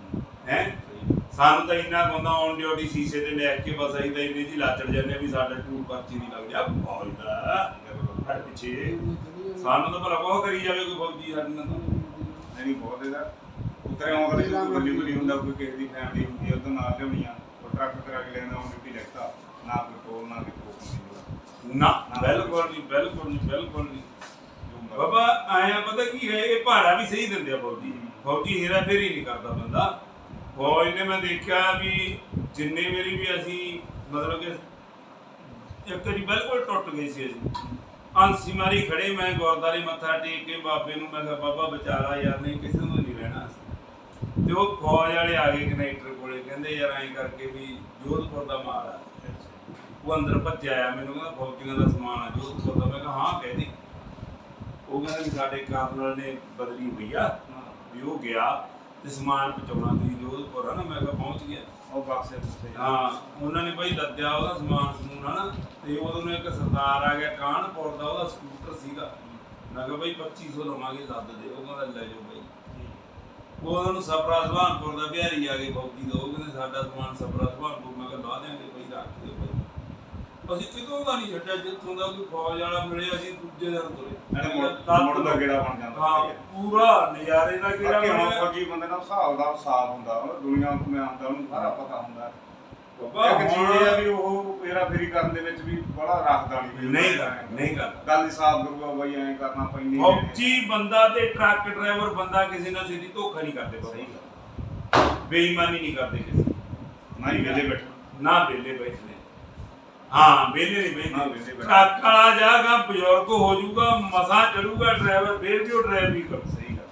A: ਸਾਨੂੰ ਤਾਂ ਇੰਨਾ ਬੰਦਾ ਔਨ ਡਿਊਟੀ ਸ਼ੀਸ਼ੇ ਤੇ ਲੈ ਕੇ ਬਸ ਅਸੀਂ ਤਾਂ ਇੰਨੀ ਜੀ ਲਾਚੜ ਜਾਂਦੇ ਆ ਵੀ ਸਾਡਾ ਟੂਰ ਪਰਚੀ ਨਹੀਂ ਲੱਗ ਜਾ ਫੌਜ ਦਾ। ਹਟ ਪਿੱਛੇ ਸਾਨੂੰ ਤਾਂ ਭਲਾ ਕੋਹ ਕਰੀ ਜਾਵੇ ਕੋਈ ਫੌਜੀ ਸਾਡੇ ਨਾਲ ਤਾਂ।
B: ਨਹੀਂ ਬਹੁਤ ਇਹਦਾ। ਉਤਰੇ ਆਉਂਦਾ ਕੋਈ ਗੱਡੀ ਗੁੱਡੀ ਹੁੰਦਾ ਕੋਈ ਕਿਸੇ ਦੀ ਫੈਮਿਲੀ ਹੁੰਦੀ ਆ ਉਹਦੇ ਨਾਲ ਲਿਆਉਣੀ ਆ ਉਹ ਟਰੱਕ ਕਰਾ ਕੇ ਲੈਂਦਾ ਉਹ ਡਿਊਟੀ ਲੈਤਾ ਨਾ ਕੋਈ ਟੋਲ ਨਾ ਕੋਈ ਕੋਕ
A: ਨਾ ਬਿਲਕੁਲ ਨਹੀਂ ਬਿਲਕੁਲ ਨਹੀਂ ਬਿਲਕੁਲ ਨਹੀਂ।
B: ਨਹੀਂ
A: ਬਾਬਾ ਆਇਆ ਪਤਾ ਕੀ ਹੈ ਇਹ ਭਾੜਾ ਵੀ ਸਹੀ ਦਿੰਦੇ ਆ ਫੌਜੀ। ਫੌਜੀ ਹੀਰਾ ਫੇਰੀ ਨਹੀਂ ਕਰਦਾ ਬੰਦਾ। ਫੌਜ ਨੇ ਮੈਂ ਦੇਖਿਆ ਵੀ ਜਿੰਨੇ ਮੇਰੀ ਵੀ ਅਸੀਂ ਮਤਲਬ ਕਿ ਇੱਕ ਵਾਰੀ ਬਿਲਕੁਲ ਟੁੱਟ ਗਏ ਸੀ ਅਸੀਂ। ਅੰਸੀ ਮਾਰੀ ਖੜੇ ਮੈਂ ਗੁਰਦਾਰੇ ਮੱਥਾ ਟੇਕ ਕੇ ਬਾਬੇ ਨੂੰ ਮੈਂ ਕਿਹਾ ਬਾਬਾ ਵਿਚਾਰਾ ਯਾਰ ਨਹੀਂ ਕਿਸੇ ਨੂੰ ਨਹੀਂ ਰਹਿਣਾ ਤੇ ਉਹ ਫੌਜ ਵਾਲੇ ਆ ਗਏ ਕਨੈਕਟਰ ਕੋਲੇ ਕਹਿੰਦੇ ਯਾਰ ਐਂ ਕਰਕੇ ਵੀ ਜੋਧਪੁਰ ਦਾ ਮਾਲ ਆ। ਉਹ ਅੰਦਰ ਭੱਜਿਆ ਆਇਆ ਮੈਨੂੰ ਕਹਿੰਦਾ ਫੌਜੀਆਂ ਦਾ ਸਮਾਨ ਆ ਜੋਧਪੁਰ ਦਾ। ਮੈਂ ਕਿਹਾ ਹਾਂ ਕਹਿ ਦੇ ਉਹ ਕਹਿੰਦਾ ਵੀ ਸਾਡੇ ਕਰਨਲ ਨੇ ਬਦਲੀ ਹੋਈ ਆ ਵੀ ਉਹ ਗਿਆ ਤੇ ਸਮਾਨ ਪਹੁੰਚਾਉਣਾ ਤੁਸੀਂ ਜੋਧਪੁਰ ਆ ਨਾ ਮੈਂ ਕਿਹਾ ਪਹੁੰਚ ਗਿਆ।
B: ਉਹ ਬਾਕਸੇ ਪੁੱਛੇ
A: ਹਾਂ, ਉਹਨਾਂ ਨੇ ਭਾਈ ਲੱਦਿਆ ਉਹਦਾ ਸਮਾਨ ਸਮੂਨ, ਹਨਾ? ਤੇ ਉਦੋਂ ਨੂੰ ਇੱਕ ਸਰਦਾਰ ਆ ਗਿਆ, ਕਾਨਪੁਰ ਦਾ ਉਹਦਾ ਸਕੂਟਰ ਸੀਗਾ। ਮੈਂ ਕਿਹਾ ਭਾਈ 2500 ਲਵਾਂਗੇ ਲੱਦ ਦੇ ਉਹ ਕਹਿੰਦਾ ਲੈ ਜਾਓ ਭਾਈ। ਉਹ ਉਹਨਾਂ ਨੂੰ ਸਪਰਾ ਸੁਭਾਨਪੁਰ ਦਾ ਬਿਹਾਰੀ ਆ ਗਏ ਫੌਜੀ ਦਾ, ਉਹ ਕਹਿੰਦੇ ਸਾਡਾ ਸਮਾਨ ਸਪਰਾ ਸੁਭਾਨਪੁਰ, ਮੈਂ ਕਿਹਾ ਲਾ ਦਿਆਂਗੇ। ਅਸੀਂ ਕਿਤੋਂ ਦਾ ਨਹੀਂ ਛੱਡਿਆ ਜਿੱਥੋਂ ਦਾ ਕੋਈ ਫੌਜ ਵਾਲਾ ਮਿਲਿਆ ਅਸੀਂ ਦੂਜੇ ਦਿਨ ਤੁਰੇ
B: ਨਾਲੇ ਮੁੜ ਦਾ ਗੇੜਾ ਬਣ ਜਾਂਦਾ
A: ਹਾਂ ਪੂਰਾ ਨਜ਼ਾਰੇ ਦਾ ਕਿਹੜਾ
B: ਬਾਕੀ ਹੁਣ
A: ਬਣਿਆ
B: ਫੌਜੀ ਬੰਦੇ ਨਾਲ ਹਿਸਾਬ ਦਾ ਸਾਫ਼ ਹੁੰਦਾ ਉਹ ਦੁਨੀਆ ਨੂੰ ਮੈਂ ਆਉਂਦਾ ਉਹਨੂੰ ਸਾਰਾ ਪਤਾ ਹੁੰਦਾ।
A: ਬਾਬਾ
B: ਇੱਕ ਚੀਜ਼ ਇਹ ਆ
A: ਹੁਣ
B: ਵੀ ਉਹ ਮੇਰਾ ਫੇਰੀ ਕਰਨ ਦੇ ਵਿੱਚ ਵੀ ਬੜਾ ਰੱਖਦਾ ਨਹੀਂ
A: ਨਹੀਂ ਕਰਦਾ, ਨਹੀਂ ਕਰਦਾ।
B: ਗੱਲ ਹੀ ਸਾਫ਼ ਕਰੂਗਾ ਬਈ ਐਂ ਕਰਨਾ ਪੈਂਦੀ
A: ਫੌਜੀ ਬੰਦਾ ਤੇ ਟਰੱਕ ਡਰਾਈਵਰ ਬੰਦਾ ਕਿਸੇ ਨਾਲ ਸਿੱਧੀ ਧੋਖਾ ਨਹੀਂ ਕਰਦੇ
B: ਸਹੀ
A: ਬਾਬਾ
B: ਗੱਲ।
A: ਬੇਈਮਾਨੀ ਨਹੀਂ ਕਰਦੇ ਕਿਸੇ ਨਾਲ।
B: ਨਾ ਹੀ ਵੇਲੇ ਬੈਠਣਾ
A: ਨਾ ਵੇਲੇ ਬੈਠਨੇ ਹਾਂ ਵੇਲੇ ਨਹੀਂ
B: ਬੈਠਣੇ।
A: ਟਰੱਕ ਵਾਲਾ ਜਾਗਾ ਬਜ਼ੁਰਗ ਹੋ ਜਾਊਗਾ ਮਸਾਂ ਚੜੂਗਾ ਡਰਾਈਵਰ ਫੇਰ ਵੀ ਉਹ ਡਰਾਈਵ ਹੀ ਕਰ
B: ਸਹੀ ਗੱਲ।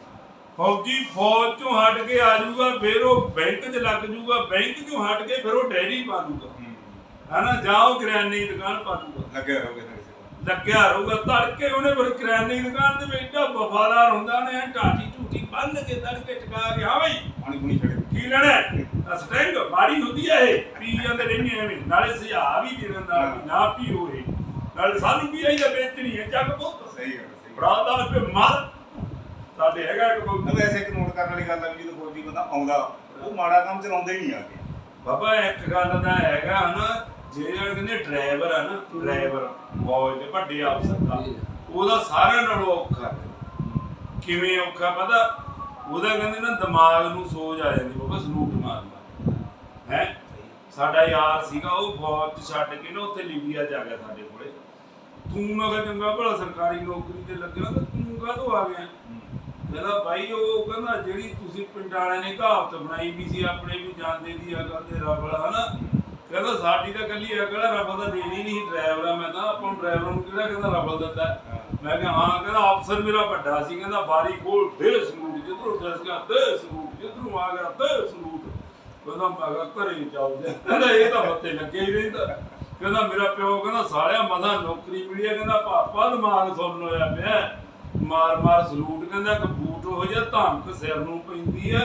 A: ਫੌਜੀ ਫੌਜ ਚੋਂ ਹਟ ਕੇ ਆ ਜਾਊਗਾ ਫਿਰ ਉਹ ਬੈਂਕ 'ਚ ਲੱਗ ਜਾਊਗਾ ਬੈਂਕ 'ਚੋਂ ਹਟ ਕੇ ਫਿਰ ਉਹ ਡੈਰੀ ਪਾ ਦੂਗਾ
B: ਹੂੰ।
A: ਹਨਾ ਜਾਓ ਕਰਿਆਨੇ ਦੀ ਦੁਕਾਨ ਪਾ ਦੂਗਾ
B: ਲੱਗਿਆ ਰਹੋਗੇ
A: ਲੱਗਿਆ ਰਹੂਗਾ ਤੜਕੇ ਉਹਨੇ ਫਿਰ ਕਰਿਆਨੇ ਦੀ ਦੁਕਾਨ ਦੇ ਵਿੱਚ ਏਡਾ ਵਫਾਦਾਰ ਹੁੰਦਾ ਨੇ ਢਾਟੀ ਝੂਟੀ ਬੰਨ ਕੇ ਤੜਕੇ ਟਿਕਾ ਕੇ ਆ ਬਈ।
B: ਪਾਣੀ ਪੂਣੀ ਛੱਡ
A: ਕੀ ਲੈਣਾ ਸਟੈਂਗ ਮਾੜੀ ਹੁੰਦੀ ਹੈ ਇਹ। ਪੀ ਜਾਂਦੇ ਰਹਿੰਦੇ ਐਵੇਂ ਨਾਲੇ ਸੁਝਾਅ ਵੀ ਵੀ ਨਾ ਪੀਓ ਇਹ ਨਾਲੇ ਸਾਨੂੰ ਵੀ ਇਹਦਾ ਵੇਚਣੀ ਹੈ ਜੱਗ ਬਹੁਤ
B: ਸਹੀ ਗੱਲ ਸਹੀ ਗੱਲ।
A: ਬੜਾ ਦਾ ਤੇ ਮਰ। ਸਾਡੇ ਹੈਗਾ ਇੱਕ ਕੋਈ
B: ਵੈਸੇ ਇੱਕ ਨੋਟ ਕਰਨ ਵਾਲੀ ਗੱਲ ਆ ਵੀ ਜਦੋਂ ਫੌਜੀ ਬੰਦਾ ਆਉਂਦਾ ਉਹ ਮਾੜਾ ਕੰਮ ਚਲਾਉਂਦਾ ਹੀ ਨਹੀਂ ਆ ਕੇ।
A: ਬਾਬਾ ਇੱਕ ਗੱਲ ਦਾ ਹੈਗਾ ਨਾ ਜਿਹੜੇ ਕਹਿੰਦੇ ਡਰਾਈਵਰ ਆ ਨਾ ਡਰਾਈਵਰ ਬਹੁਤ ਦੇ ਵੱਡੇ ਅਫਸਰ ਦਾ ਉਹਦਾ ਸਾਰਿਆਂ ਨਾਲੋਂ ਔਖਾ ਹੈ। ਕਿਵੇਂ ਔਖਾ ਪਤਾ? ਉਹਦਾ ਕਹਿੰਦੇ ਨਾ ਦਿਮਾਗ ਨੂੰ ਸੋਜ ਆ ਜਾਂਦੀ ਬਾਬਾ ਸਲੂਟ ਮਾਰਦਾ ਹੈ? ਸਾਡਾ ਯਾਰ ਸੀਗਾ ਉਹ ਫੌਜ ਛੱਡ ਕੇ ਨਾ ਉੱਥੇ ਲੀਬੀਆ ਜਾ ਗਿਆ ਸਾਡੇ ਕੋਲੇ। ਤੂੰ ਮੈਂ ਚੰਗਾ ਭਲਾ ਸਰਕਾਰੀ ਨੌਕਰੀ ਤੇ ਲੱਗਿਆ ਤਾਂ ਤੂੰ ਕਾਹਤੋਂ ਆ ਗਿਆ? ਕਹਿੰਦਾ ਭਾਈ ਉਹ ਕਹਿੰਦਾ ਜਿਹੜੀ ਤੁਸੀਂ ਪਿੰਡਾਂ ਵਾਲਿਆਂ ਨੇ ਕਹਾਵਤ ਬਣਾਈ ਵੀ ਸੀ ਆਪਣੇ ਵੀ ਜਾਂਦੇ ਦੀ ਅਕਲ ਤੇ ਰਬੜ ਹਨਾ? ਕਹਿੰਦਾ ਸਾਡੀ ਤਾਂ ਕੱਲੀ ਅਕਲ ਆ, ਰਬੜ ਦੇਣੀ ਨਹੀਂ ਡਰਾਈਵਰ ਆ। ਮੈਂ ਤਾਂ ਆਪਾਂ ਨੂੰ ਡਰਾਈਵਰ ਨੂੰ ਕਿਹੜਾ ਕਹਿੰਦਾ ਰਬੜ ਦਿੰਦਾ? ਮੈਂ ਕਿਹਾ ਹਾਂ ਕਹਿੰਦਾ ਅਫਸਰ ਮੇਰਾ ਵੱਡਾ ਸੀ ਕਹਿੰਦਾ ਬਾਰੀ ਕੋਲ ਦੇ ਸਲੂਟ ਜਿੱਧਰੋਂ ਦੱਸ ਗਿਆ ਦੇ ਸਲੂਟ ਜਿੱਧਰੋਂ ਆ ਗਿਆ ਦੇ ਸਲੂਟ ਕਹਿੰਦਾ ਮੈਂ ਘਰੇ ਚੱਲਦੇ ਕਹਿੰਦਾ ਇਹ ਤਾਂ ਮੱਥੇ ਲੱਗੇ ਹੀ ਰਹਿੰਦਾ। ਕਹਿੰਦਾ ਮੇਰਾ ਪਿਓ ਕਹਿੰਦਾ ਸਾਲਿਆ ਮਦਾ ਨੌਕਰੀ ਮਿਲੀ ਆ। ਕਹਿੰਦਾ ਪਾਪਾ ਦਿਮਾਗ ਸੁਣਨ ਹੋਇਆ ਪਿਆ। ਮਾਰ ਮਾਰ ਸਲੂਟ ਕਹਿੰਦਾ ਕਬੂਟ ਹੋ ਜਾ ਧਮਕ ਸਿਰ ਨੂੰ ਪੈਂਦੀ ਆ।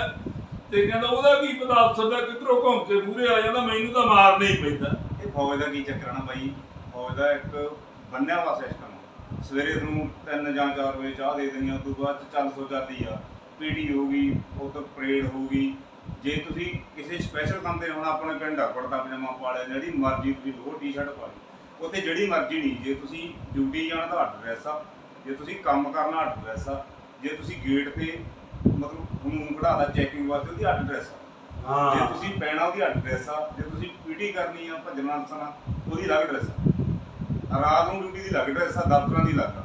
A: ਤੇ ਕਹਿੰਦਾ ਉਹਦਾ ਕੀ ਪਤਾ ਅਫਸਰ ਦਾ ਕਿਧਰੋਂ ਘੁੰਮ ਕੇ ਮੂਹਰੇ ਆ ਜਾਂਦਾ, ਮੈਨੂੰ ਤਾਂ ਮਾਰਨਾ ਹੀ ਪੈਂਦਾ।
B: ਇਹ ਫੌਜ ਦਾ ਕੀ ਚੱਕਰ ਨਾ ਬਾਈ? ਫੌਜ ਦਾ ਇੱਕ ਬੰਨਿਆ ਹੋਇਆ ਸਿਸਟਮ ਸਵੇਰੇ ਨੂੰ 3 ਜਾਂ 4 ਵਜੇ ਚਾਹ ਦੇ ਦੇਣੀ ਆ ਉਸ ਤੋਂ ਬਾਅਦ ਚੱਲ ਸੋ ਜਾਂਦੀ ਆ। ਪੀਟੀ ਹੋਊਗੀ ਉਹ ਤੋਂ ਪਰੇਡ ਹੋਊਗੀ ਜੇ ਤੁਸੀਂ ਕਿਸੇ ਸਪੈਸ਼ਲ ਕੰਮ ਤੇ ਹੁਣ ਆਪਣੇ ਪਿੰਡ ਆ ਕੁੜਤਾ ਪਜਾਮਾ ਪਾ ਲਿਆ ਜਿਹੜੀ ਮਰਜ਼ੀ ਤੁਸੀਂ ਲੋਅਰ ਟੀ-ਸ਼ਰਟ ਪਾ ਲਈ ਉੱਥੇ ਜਿਹੜੀ ਮਰਜ਼ੀ ਨਹੀਂ ਜੇ ਤੁਸੀਂ ਡਿਊਟੀ ਜਾਣਾ ਤਾਂ ਅੱਡ ਡਰੈਸ ਆ ਜੇ ਤੁਸੀਂ ਕੰਮ ਕਰਨਾ ਅੱਡ ਡਰੈਸ ਆ ਜੇ ਤੁਸੀਂ ਗੇਟ ਤੇ ਮਤਲਬ ਤੁਹਾਨੂੰ ਖੜਾਦਾ ਚੈਕਿੰਗ ਵਾਸਤੇ ਉਹਦੀ ਅੱਡ ਡਰੈਸ ਆ। ਜੇ ਤੁਸੀਂ ਪੈਣਾ ਉਹਦੀ ਅੱਡ ਡਰੈਸ ਆ ਜੇ ਤੁਸੀਂ ਪੀਟੀ ਕਰਨੀ ਆ ਭੱਜਣਾ ਨੱਸਣਾ ਉਹਦੀ ਅਲੱਗ ਡਰੈਸ ਆ। ਰਾਤ ਨੂੰ ਡਿਊਟੀ ਦੀ ਅਲੱਗ ਡਰੈਸ ਆ ਦਫ਼ਤਰਾਂ ਦੀ ਅਲੱਗ ਆ।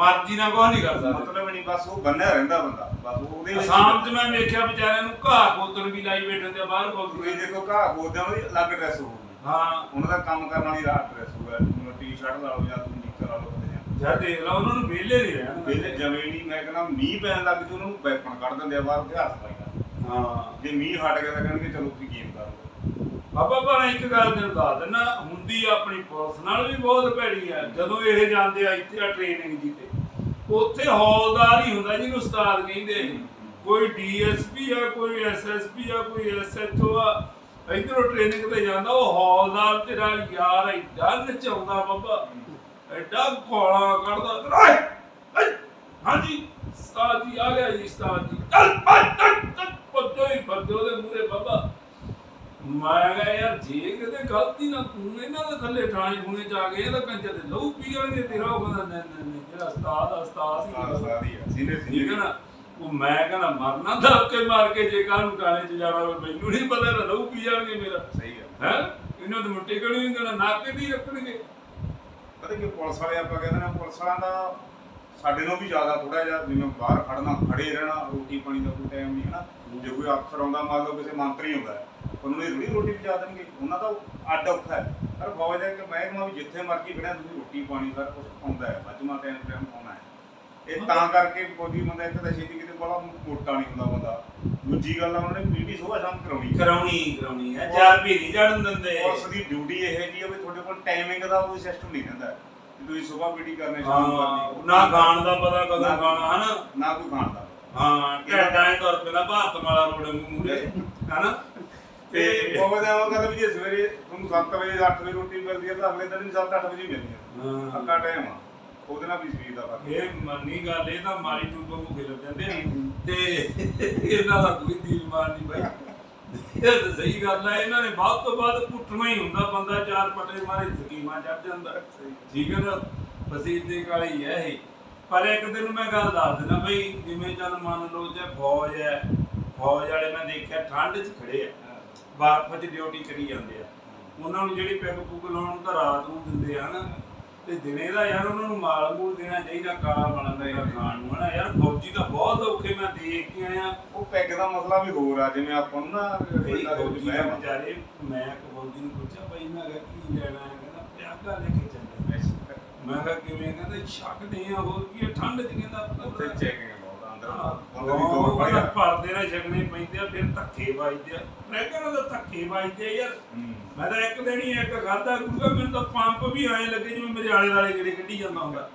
A: ਮਰਜ਼ੀ ਨਾਲ ਕੁਝ ਨਹੀਂ ਕਰ ਸਕਦੇ।
B: ਮਤਲਬ ਨਹੀਂ ਬਸ ਉਹ ਬੰਨਿਆ ਰਹਿੰਦਾ ਬੰਦਾ। ਬਸ ਉਹਦੇ ਵਿੱਚ
A: ਅਸਾਮ 'ਚ ਮੈਂ ਵੇਖਿਆ ਵਿਚਾਰਿਆਂ ਨੂੰ ਘਾਹ ਖੋਤਰ ਵੀ ਲਾਈ ਬੈਠੇ ਤੇ ਬਾਹਰ
B: ਕੋਈ
A: ਕੋਲ
B: ਦੇਖੋ ਘਾਹ ਖੋਦਿਆਂ ਉਹਦੀ ਅਲੱਗ ਡਰੈਸ ਹੋਊਗੀ
A: ਹਾਂ।
B: ਉਹਨਾਂ ਦਾ ਕੰਮ ਕਰਨ ਵਾਲੀ ਰਾਤ ਡਰੈਸ ਹੋਊਗਾ ਟੀ-ਸ਼ਰਟ ਲਾ ਲਓ ਜਾਂ ਤੁਸੀਂ ਨਿੱਕਰ ਲਾ ਲਓ ਜਾਂ
A: ਦੇਖ ਲਾ ਉਹਨਾਂ ਨੂੰ ਵਿਹਲੇ ਨਹੀਂ ਰਹਿਣ
B: ਵੇਲੇ ਜਮੇ ਨਹੀਂ ਮੈਂ ਕਹਿੰਦਾ ਮੀਂਹ ਪੈਣ ਲੱਗ ਜੂ ਉਹਨਾਂ ਨੂੰ ਵੈਪਨ ਕੱਢ ਦਿੰਦੇ ਆ ਬਾਹਰ ਇਤਿਹਾਸ ਪਾਈਦਾ
A: ਹਾਂ
B: ਜੇ ਮੀਂਹ ਹਟ ਗਿਆ ਤਾਂ ਕਹਿਣਗੇ ਚਲੋ ਤੁਸੀਂ ਗੇਮ ਕਰ ਲਓ।
A: ਬਾਬਾ ਪਰ ਇੱਕ ਗੱਲ ਤੈਨੂੰ ਦੱਸ ਦਿੰਦਾ ਹੁੰਦੀ ਆਪਣੀ ਪੁਲਿਸ ਨਾਲ ਵੀ ਬਹੁਤ ਭੈੜੀ ਆ। ਜਦੋਂ ਇਹ ਜਾਂਦੇ ਆ ਇੱਥੇ ਆ ਟ੍ਰੇਨਿੰਗ ਜੀ ਤੇ। ਉੱਥੇ ਹੌਲਦਾਰ ਹੀ ਹੁੰਦਾ ਜਿਹਨੂੰ ਉਸਤਾਦ ਕਹਿੰਦੇ ਆ। ਕੋਈ ਡੀਐਸਪੀ ਆ, ਕੋਈ ਐਸਐਸਪੀ ਆ, ਕੋਈ ਐਸਐਚਓ ਆ, ਇਧਰੋਂ ਟ੍ਰੇਨਿੰਗ ਤੇ ਜਾਂਦਾ, ਉਹ ਹੌਲਦਾਰ ਤੇਰਾ ਯਾਰ ਐਡਾ ਨਚਾਉਂਦਾ ਬਾਬਾ, ਐਡਾ ਕੋਲਾ ਕੱਢਦਾ, ਓਏ ਹਾਂਜੀ, ਉਸਤਾਦ ਜੀ ਆ ਗਿਆ ਜੀ, ਉਸਤਾਦ ਜੀ ਚੱਲ ਭੱਜ ਚੱਲ ਚੱਲ ਪੱਤੋ ਹੀ ਪੱਤੋ ਉਹਦੇ ਮੂਹਰੇ ਬਾਬਾ ਮੈਂ ਕਿਹਾ ਯਾਰ ਜੇ ਕਿਤੇ ਗਲਤੀ ਨਾ ਤੂੰ ਇਹਨਾਂ ਦੇ ਥੱਲੇ ਠਾਣੇ ਠੂਣੇ ਜਾ ਕੇ ਇਹਦਾ ਕੰਜਰ ਦੇ ਲਹੂ ਪੀ ਜਾਣਗੇ ਤੇਰਾ ਉਹ ਕਹਿੰਦਾ ਨਹੀਂ ਨਹੀਂ ਨਹੀਂ ਜਿਹੜਾ ਉਸਤਾਦ ਆ ਉਸਤਾਦ ਹੀ ਆ।
B: ਹੀ
A: ਹੈ
B: ਸੀਨੀਅਰ
A: ਨਾ? ਉਹ ਮੈਂ ਕਹਿੰਦਾ ਮਰਨਾ ਧੱਕੇ ਮਾਰ ਕੇ ਜੇ ਕੱਲ ਨੂੰ ਟਾਣੇ 'ਚ ਜਾਣਾ ਮੈਨੂੰ ਨਹੀਂ ਪਤਾ ਇਹਦਾ ਲਹੂ ਪੀ ਜਾਣਗੇ ਮੇਰਾ।
B: ਸਹੀ ਆ
A: ਹੈ? ਇਹਨਾਂ ਦੇ ਮੁੱਟੇ ਕਣੀ ਨਹੀਂ ਕਹਿਣਾ ਨਾਕੇ ਦੀ ਰੱਖਣਗੇ।
B: ਪਤਾ ਕਿ ਪੁਲਿਸ ਵਾਲੇ ਆਪਾਂ ਕਹਿੰਦੇ ਨੇ ਪੁਲਿਸ ਵਾਲਿਆਂ ਦਾ ਸਾਡੇ ਨਾਲੋਂ ਵੀ ਜ਼ਿਆਦਾ ਥੋੜਾ ਜਿਹਾ ਜਿਵੇਂ ਬਾਹਰ ਖੜਨਾ ਖੜੇ ਰਹਿਣਾ ਰੋਟੀ ਪਾਣੀ ਦਾ ਕੋਈ ਟਾਈਮ ਨਹੀਂ ਹਨਾ ਜੇ ਕੋਈ ਅਫਸਰ ਆਉਂਦਾ ਮੰਨ ਲਓ ਕਿਸੇ ਮੰਤਰੀ ਹੁੰਦਾ ਹੈ, ਉਹਨੂੰ ਇਹ ਥੋੜੀ ਰੋਟੀ ਪਹੁੰਚਾ ਦੇਣਗੇ। ਉਹਨਾਂ ਦਾ ਅੱਡ ਔਖਾ ਹੈ। ਪਰ ਫੌਜ ਦਾ ਕਿ ਮਹਿਕਮਾ ਵੀ ਜਿੱਥੇ ਮਰਜ਼ੀ ਖੜਿਆ ਤੁਸੀਂ ਰੋਟੀ ਪਾਣੀ ਸਾਰਾ ਕੁਝ ਆਉਂਦਾ ਹੈ। ਮੱਝਮਾਂ ਟਾਈਮ ਟਾਈਮ ਆਉਣਾ ਹੈ। ਇਹ ਤਾਂ ਕਰਕੇ ਫੌਜੀ ਬੰਦਾ ਇੱਕ ਤਾਂ ਛੇਤੀ ਕਿਤੇ ਬੜਾ ਮੋਟਾ ਨਹੀਂ ਹੁੰਦਾ ਬੰਦਾ। ਦੂਜੀ ਗੱਲ ਆ ਉਹਨੇ ਪੀਟੀ ਸੋਹਾ ਸ਼ਾਮ ਕਰਾਉਣੀ।
A: ਕਰਾਉਣੀ ਕਰਾਉਣੀ ਹੈ। ਚਾਰ ਵੀ ਨਹੀਂ ਚੜਨ ਦਿੰਦੇ
B: ਪੁਲਿਸ ਦੀ ਡਿਊਟੀ ਇਹ ਜੀ ਆ ਵੀ ਤੁਹਾਡੇ ਕੋਲ ਟਾਈਮਿੰਗ ਦਾ ਕੋਈ ਸਿਸਟਮ ਨਹੀਂ ਰਹਿੰਦਾ। ਕਿ ਤੁਸੀਂ ਸਵੇਰ ਪੀਟੀ ਕਰਨੇ ਸ਼ਾਮ ਨੂੰ ਕਰਨੀ
A: ਨਾ ਖਾਣ ਦਾ ਪਤਾ ਕਦੋਂ
B: ਨਾ-
A: ਖਾਣਾ ਹਨਾ?
B: ਨਾ ਕੋਈ ਖਾਣ ਦਾ।
A: ਹਾਂ ਢਾਈ ਤੁਰ ਪੈਂਦਾ ਭਾਰਤ ਮਾਲਾ ਰੋਡ ਮੂਰੇ ਹਨਾ?
B: ਤੇ
A: ਤੇ
B: ਉਹ ਦਾ ਉਹ ਕਹਿੰਦਾ ਵੀ ਜੇ ਸਵੇਰੇ ਤੁਹਾਨੂੰ 7 ਵਜੇ 8 ਵਜੇ ਰੋਟੀ ਮਿਲਦੀ ਹੈ ਤਾਂ ਅਗਲੇ ਦਿਨ ਵੀ 7 8 ਵਜੇ ਮਿਲਦੀ ਹੈ।
A: ਹਾਂ।
B: ਅੱਕਾ ਟਾਈਮ ਆ। ਉਹਦੇ ਨਾਲ ਵੀ ਸਰੀਰ ਦਾ ਫ਼ਰਕ
A: ਇਹ ਮੰਨੀ ਗੱਲ ਇਹ ਤਾਂ ਮਾਰੀ ਟੂਬਾ ਨੂੰ ਖਿਲ ਜਾਂਦੇ ਆ। ਤੇ ਇਹਨਾਂ ਦਾ ਕੋਈ ਦੀਲ ਮਾਰ ਨਹੀਂ ਬਾਈ। ਇਹ ਤਾਂ ਸਹੀ ਗੱਲ ਹੈ ਇਹਨਾਂ ਨੇ ਬਾਅਦ ਤੋਂ ਬਾਅਦ ਪੁੱਟਣਾ ਹੀ ਹੁੰਦਾ ਬੰਦਾ ਚਾਰ ਪਟੇ ਮਾਰੇ ਸਕੀਮਾਂ ਚੜ ਜਾਂਦਾ। ਠੀਕ ਹੈ ਨਾ? ਪਸੀਨੇ ਕਾਲੀ ਹੈ ਇਹ। ਪਰ ਇੱਕ ਦਿਨ ਮੈਂ ਗੱਲ ਦੱਸ ਦਿੰਦਾ ਬਈ ਜਿਵੇਂ ਚੱਲ ਮੰਨ ਲਓ ਜੇ ਫੌਜ ਹੈ ਫੌਜ ਵਾਲੇ ਮੈਂ ਦੇਖਿਆ ਠੰਡ 'ਚ ਖੜੇ ਆ। ਬਰਫ਼ 'ਚ ਡਿਊਟੀ ਕਰੀ ਜਾਂਦੇ ਆ। ਉਹਨਾਂ ਨੂੰ ਜਿਹੜੀ ਪੈਗ ਪੁਗ ਲਾਉਣ ਨੂੰ ਤਾਂ ਰਾਤ ਨੂੰ ਦਿੰਦੇ ਆ ਨਾ ਤੇ ਦਿਨੇ ਦਾ ਯਾਰ ਉਹਨਾਂ ਨੂੰ ਮਾਲ ਮੂਲ ਦੇਣਾ ਚਾਹੀਦਾ ਕਾਲਾ ਮਾਲਾ ਦਾ ਖਾਣ ਨੂੰ ਹਨਾ। ਯਾਰ ਫੌਜੀ ਤਾਂ ਬਹੁਤ ਔਖੇ ਮੈਂ ਦੇਖ ਕੇ ਆਇਆ।
B: ਉਹ ਪੈਗ ਦਾ ਮਸਲਾ ਵੀ ਹੋਰ ਆ ਜਿਵੇਂ ਆਪਾਂ ਨੂੰ ਨਾ
A: ਆ। ਵਿਚਾਰੇ ਮੈਂ ਫੌਜੀ ਨੂੰ ਪੁੱਛਿਆ ਭਾਈ ਮੈਂ ਕਿਹਾ ਕੀ ਲੈਣਾ ਹੈ? ਕਹਿੰਦਾ ਪਿਆਗਾ ਲੈ ਕੇ ਚੱਲੇ। ਮੈਂ ਕਿਹਾ ਕਿਵੇਂ? ਕਹਿੰਦਾ ਛੱਕ ਦੇ ਆ ਹੋਰ ਕੀ ਠੰਡ ਚ ਕਹਿੰਦਾ
B: ਉੱਥੇ
A: ਪਤਾ
B: ਚੈਕਿੰਗ ਬਹੁਤ ਆ, ਅੰਦਰ
A: ਹਾਂ।
B: ਬੰਦੇ ਦੀ ਦੌੜ
A: ਉਹ
B: ਪਾਇਆ
A: ਪਰਦੇ ਨਾਲ ਛਕਣੇ ਪੈਂਦੇ ਆ ਫਿਰ ਧੱਕੇ ਵੱਜਦੇ ਆ। ਮੈਂ ਕਹਿੰਦਾ ਧੱਕੇ ਵੱਜਦੇ ਆ ਯਾਰ। ਮੈਂ ਤਾਂ ਇੱਕ ਦਿਨ ਹੀ ਇੱਕ ਖਾਦਾ ਗੁਰੂਗਾ ਮੈਨੂੰ ਤਾਂ ਪੰਪ ਵੀ ਐਂ ਲੱਗੇ ਜਿਵੇਂ ਮੇਰੇ ਆਲੇ ਦਾਲੇ ਗੇੜੇ ਕੱਢੀ ਜਾਂਦਾ ਹੁੰਦਾ।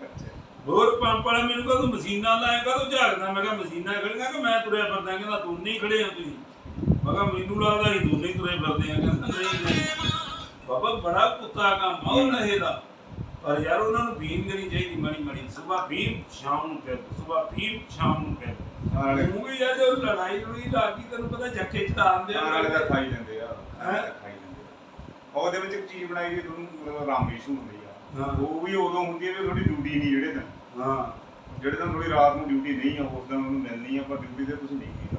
A: ਹੋਰ ਪੰਪ ਵਾਲਾ ਮੈਨੂੰ ਕਹਿੰਦਾ ਤੂੰ ਮਸ਼ੀਨਾਂ ਲਾਏਗਾ ਤੂੰ ਝਾਕਦਾ ਮੈਂ ਕਿਹਾ ਮਸ਼ੀਨਾਂ ਖੜੀਆਂ ਕਿ ਮੈਂ ਤੁਰਿਆ ਫਿਰਦਾ? ਕਹਿੰਦਾ ਤੂੰ ਨਹੀਂ ਖੜੇ ਆ ਤੁਸੀਂ। ਮੈਂ ਕਿਹਾ ਮੈਨੂੰ ਲੱਗਦਾ ਸੀ ਦੋਨੇ ਹੀ ਤੁਰੇ ਫਿਰਦੇ ਆ। ਕਹਿੰਦਾ ਨਹੀਂ ਨਹੀਂ। ਬਾਬਾ ਬੜਾ ਕੁੱਤਾ ਕੰਮ ਆ ਪਰ ਯਾਰ ਉਹਨਾਂ ਨੂੰ ਬੀਮ ਦੇਣੀ ਚਾਹੀਦੀ ਮਣੀ ਮਣੀ ਸਵੇਰ ਬੀਮ ਸ਼ਾਮ ਨੂੰ ਪੈ ਸਵੇਰ ਬੀਮ ਸ਼ਾਮ ਨੂੰ ਪੈ
B: ਨਾਲੇ
A: ਤੂੰ ਵੀ ਯਾਰ ਜੋ ਲੜਾਈ ਲੜੀ ਲੱਗੀ ਤੈਨੂੰ ਪਤਾ ਜੱਕੇ ਚੜਾਉਂਦੇ
B: ਨਾਲੇ ਤਾਂ ਖਾਈ ਜਾਂਦੇ ਆ।
A: ਹੈਂ?
B: ਖਾਈ ਜਾਂਦੇ ਆ। ਉਹਦੇ ਵਿੱਚ ਇੱਕ ਚੀਜ਼ ਬਣਾਈ ਵੀ ਤੁਹਾਨੂੰ ਮਤਲਬ ਰਾਮੇਸ਼ ਹੁੰਦੀ ਆ।
A: ਹਾਂ।
B: ਉਹ ਵੀ ਉਦੋਂ ਹੁੰਦੀ ਹੈ ਵੀ ਤੁਹਾਡੀ ਡਿਊਟੀ ਨਹੀਂ ਜਿਹੜੇ ਦਿਨ।
A: ਹਾਂ।
B: ਜਿਹੜੇ ਦਿਨ ਥੋੜੀ ਰਾਤ ਨੂੰ ਡਿਊਟੀ ਨਹੀਂ ਆ ਉਸ ਦਿਨ ਉਹਨੂੰ ਮਿਲਣੀ ਆ ਪਰ ਡਿਊਟੀ ਤੇ ਤੁਸੀਂ ਨਹੀਂ ਕੀਤਾ।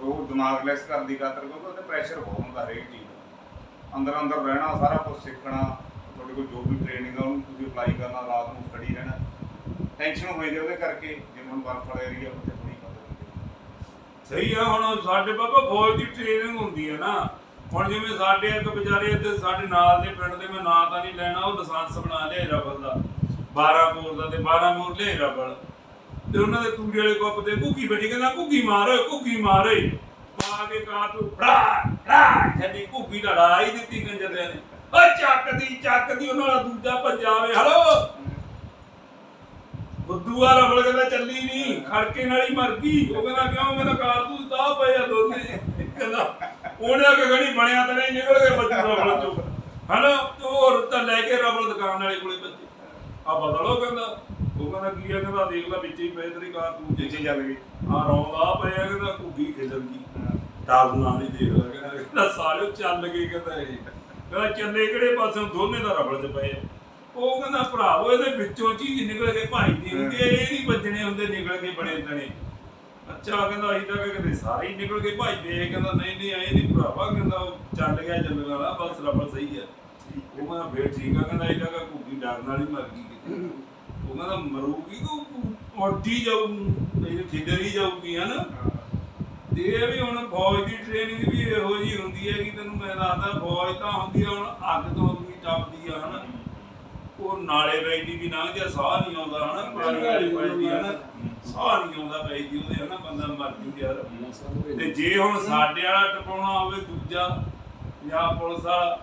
B: ਉਹ ਦਿਮਾਗ ਲੈਸ ਕਰਨ ਦੀ ਖਾਤਰ ਕਿਉਂਕਿ ਉਹਦੇ ਪ੍ਰੈਸ਼ਰ ਬਹੁਤ ਹੁੰਦਾ ਹਰੇਕ ਚੀਜ਼ ਦਾ। ਅੰਦਰ ਅੰਦਰ ਰਹਿਣਾ ਸਾਰਾ ਕੁਝ ਸਿੱਖਣਾ ਤੁਹਾਡੇ ਕੋਲ ਜੋ ਵੀ ਟ੍ਰੇਨਿੰਗ ਆ ਉਹਨੂੰ ਤੁਸੀਂ ਅਪਲਾਈ ਕਰਨਾ ਰਾਤ ਨੂੰ ਸਟੱਡੀ ਰਹਿਣਾ। ਟੈਨਸ਼ਨ ਹੋ ਜਾਂਦੀ ਉਹਦੇ ਕਰਕੇ। ਹੁਣ ਬਰਫ ਏਰੀਆ ਉੱਥੇ ਥੋੜੀ
A: ਸਹੀ ਆ, ਹੁਣ ਸਾਡੇ ਬਾਬਾ ਫੌਜ ਦੀ ਟ੍ਰੇਨਿੰਗ ਹੁੰਦੀ ਹੈ ਨਾ। ਹੁਣ ਜਿਵੇਂ ਸਾਡੇ ਇੱਕ ਵਿਚਾਰੇ ਇੱਥੇ ਸਾਡੇ ਨਾਲ ਦੇ ਪਿੰਡ ਦੇ, ਮੈਂ ਨਾਂ ਤਾਂ ਨਹੀਂ ਲੈਣਾ, ਉਹ ਲਾਇਸੈਂਸ ਬਣਾ ਲਿਆ ਰਬਲ ਦਾ। 12 ਬੋਰ ਦਾ ਤੇ 12 ਬੋਰ ਲਿਆ ਰਬਲ ਤੇ ਉਹਨਾਂ ਦੇ ਤੂੜੀ ਵਾਲੇ ਕੁੱਪ ਤੇ ਘੁੱਗੀ ਬੈਠੀ, ਕਹਿੰਦਾ, ਘੁੱਗੀ ਮਾਰ ਓਏ ਘੁੱਗੀ ਮਾਰ ਪਾ ਕੇ ਕਾਟੂ ਫੜਾ ਫੜਾ, ਛੱਡੀ ਘੁੱਗੀ ਲੜਾਈ ਦਿੱਤੀ ਕੰਜਰਿਆਂ ਨੇ। ਓ ਚੱਕਦੀ ਚੱਕਦੀ, ਉਹਨਾਂ ਦਾ ਦੂਜਾ ਪੰਜਾਵੇ ਹਲੋ? ਬੁੱਧੂ ਆ ਰਬੜ ਕਹਿੰਦਾ ਚੱਲੀ ਨਹੀਂ ਖੜਕੇ ਨਾਲ ਹੀ ਮਰ ਗਈ। ਉਹ ਕਹਿੰਦਾ ਕਿਉਂ? ਕਹਿੰਦਾ ਕਾਰਤੂਸ ਤਾਂ ਪਏ ਆ ਦੋਨੇ। ਕਹਿੰਦਾ ਉਹਨੇ ਆ ਕੇ ਗਣੀ ਬਣਿਆ ਤਾਂ ਨਹੀਂ ਨਿਕਲ ਕੇ ਬੱਜੂ ਰਬੜ ਚੋਂ। ਹਨਾ? ਹੋਰ ਤਾਂ ਲੈ ਕੇ ਰਬੜ ਦੁਕਾਨ ਵਾਲੇ ਕੋਲੇ ਬੱਜੇ ਆ ਬਦਲੋ ਕਹਿੰਦਾ। ਉਹ ਕਹਿੰਦਾ ਕੀ ਆ? ਕਹਿੰਦਾ ਦੇਖ ਲੈ ਵਿੱਚ ਹੀ ਪਏ ਤੇਰੀ ਕਾਰਤੂਸ ਜੇ
B: ਜਿੱਚੇ ਚੱਲ ਗਈ
A: ਆ ਰੌਂਦਾ ਪਿਆ ਕਹਿੰਦਾ ਘੁੱਗੀ ਖਿਲਰ ਗਈ। ਟਾਲ ਨਾਲ ਹੀ ਦੇਖ ਲੈ ਕਹਿੰਦਾ ਸਾਰੇ ਚੱਲ ਗਏ ਕਹਿੰਦਾ ਇਹ। ਕਹਿੰਦਾ ਚੱਲੇ ਕਿਹੜੇ ਪਾਸੋਂ? ਦੋਨੇ ਦਾ ਰਬੜ 'ਚ ਪਏ ਆ। ਉਹ ਕਹਿੰਦਾ ਭਰਾਵੋ ਇਹਦੇ ਵਿੱਚੋਂ ਚੀਜ਼ ਨਿਕਲ ਕੇ ਭਾਈਦੀ ਹੁੰਦੀ ਹੈ ਇਹ ਨਹੀਂ ਵੱਜਣੇ ਹੁੰਦੇ ਨਿਕਲ ਕੇ ਬਣੇ ਤਣੇ ਅੱਛਾ ਕਹਿੰਦਾ ਅਸੀਂ ਤਾਂ ਕਿਤੇ ਸਾਰੇ ਹੀ ਨਿਕਲ ਕੇ ਭਾਈਦੇ ਇਹ ਕਹਿੰਦਾ ਨਹੀਂ ਨਹੀਂ ਐ ਨਹੀਂ ਭਰਾਵਾ ਕਹਿੰਦਾ ਉਹ ਚੱਲ ਗਿਆ ਚੱਲਣ ਵਾਲਾ ਬਸ ਰਬੜ ਸਹੀ ਹੈ ਉਹ ਕਹਿੰਦਾ ਫੇਰ ਠੀਕ ਆ ਕਹਿੰਦਾ ਇਹਦਾ ਕਾ ਘੁੱਗੀ ਡਰ ਨਾਲ ਹੀ ਮਰ ਗਈ ਕਿਤੇ। ਉਹ ਕਹਿੰਦਾ ਮਰੂਗੀ ਕਿ ਉੱਡੀ ਜਾਊ ਨਹੀਂ ਖਿੱਦਰੀ ਜਾਊਗੀ ਹਨਾ? ਤੇ ਇਹ ਵੀ ਹੁਣ ਫੌਜ ਦੀ ਟ੍ਰੇਨਿੰਗ ਵੀ ਇਹੋ ਜੀ ਹੁੰਦੀ ਹੈ ਕਿ ਤੈਨੂੰ ਮੈਂ ਦੱਸਦਾ ਫੌਜ ਤਾਂ ਹੁੰਦੀ ਆ ਹੁਣ ਅੱਗ ਤੋਂ ਵੀ ਟੱਪਦੀ ਆ ਹਨਾ? ਉਹ ਨਾਲੇ ਬੈਠੀ ਵੀ ਲੰਘ ਜਾ ਸਾਹ ਨਹੀਂ ਆਉਂਦਾ ਹਨਾ ਪਾਣੀ ਵਾਲੀ ਪੈਂਦੀ ਹਨਾ ਸਾਹ ਨਹੀਂ ਆਉਂਦਾ ਬੈਠੀ ਉਹਦੇ ਹਨਾ ਬੰਦਾ ਮਰ ਜੂ ਯਾਰ। ਤੇ ਜੇ ਹੁਣ ਸਾਡੇ ਵਾਲਾ ਟਪਾਉਣਾ ਹੋਵੇ ਦੂਜਾ ਜਾਂ ਪੁਲਿਸ ਵਾਲਾ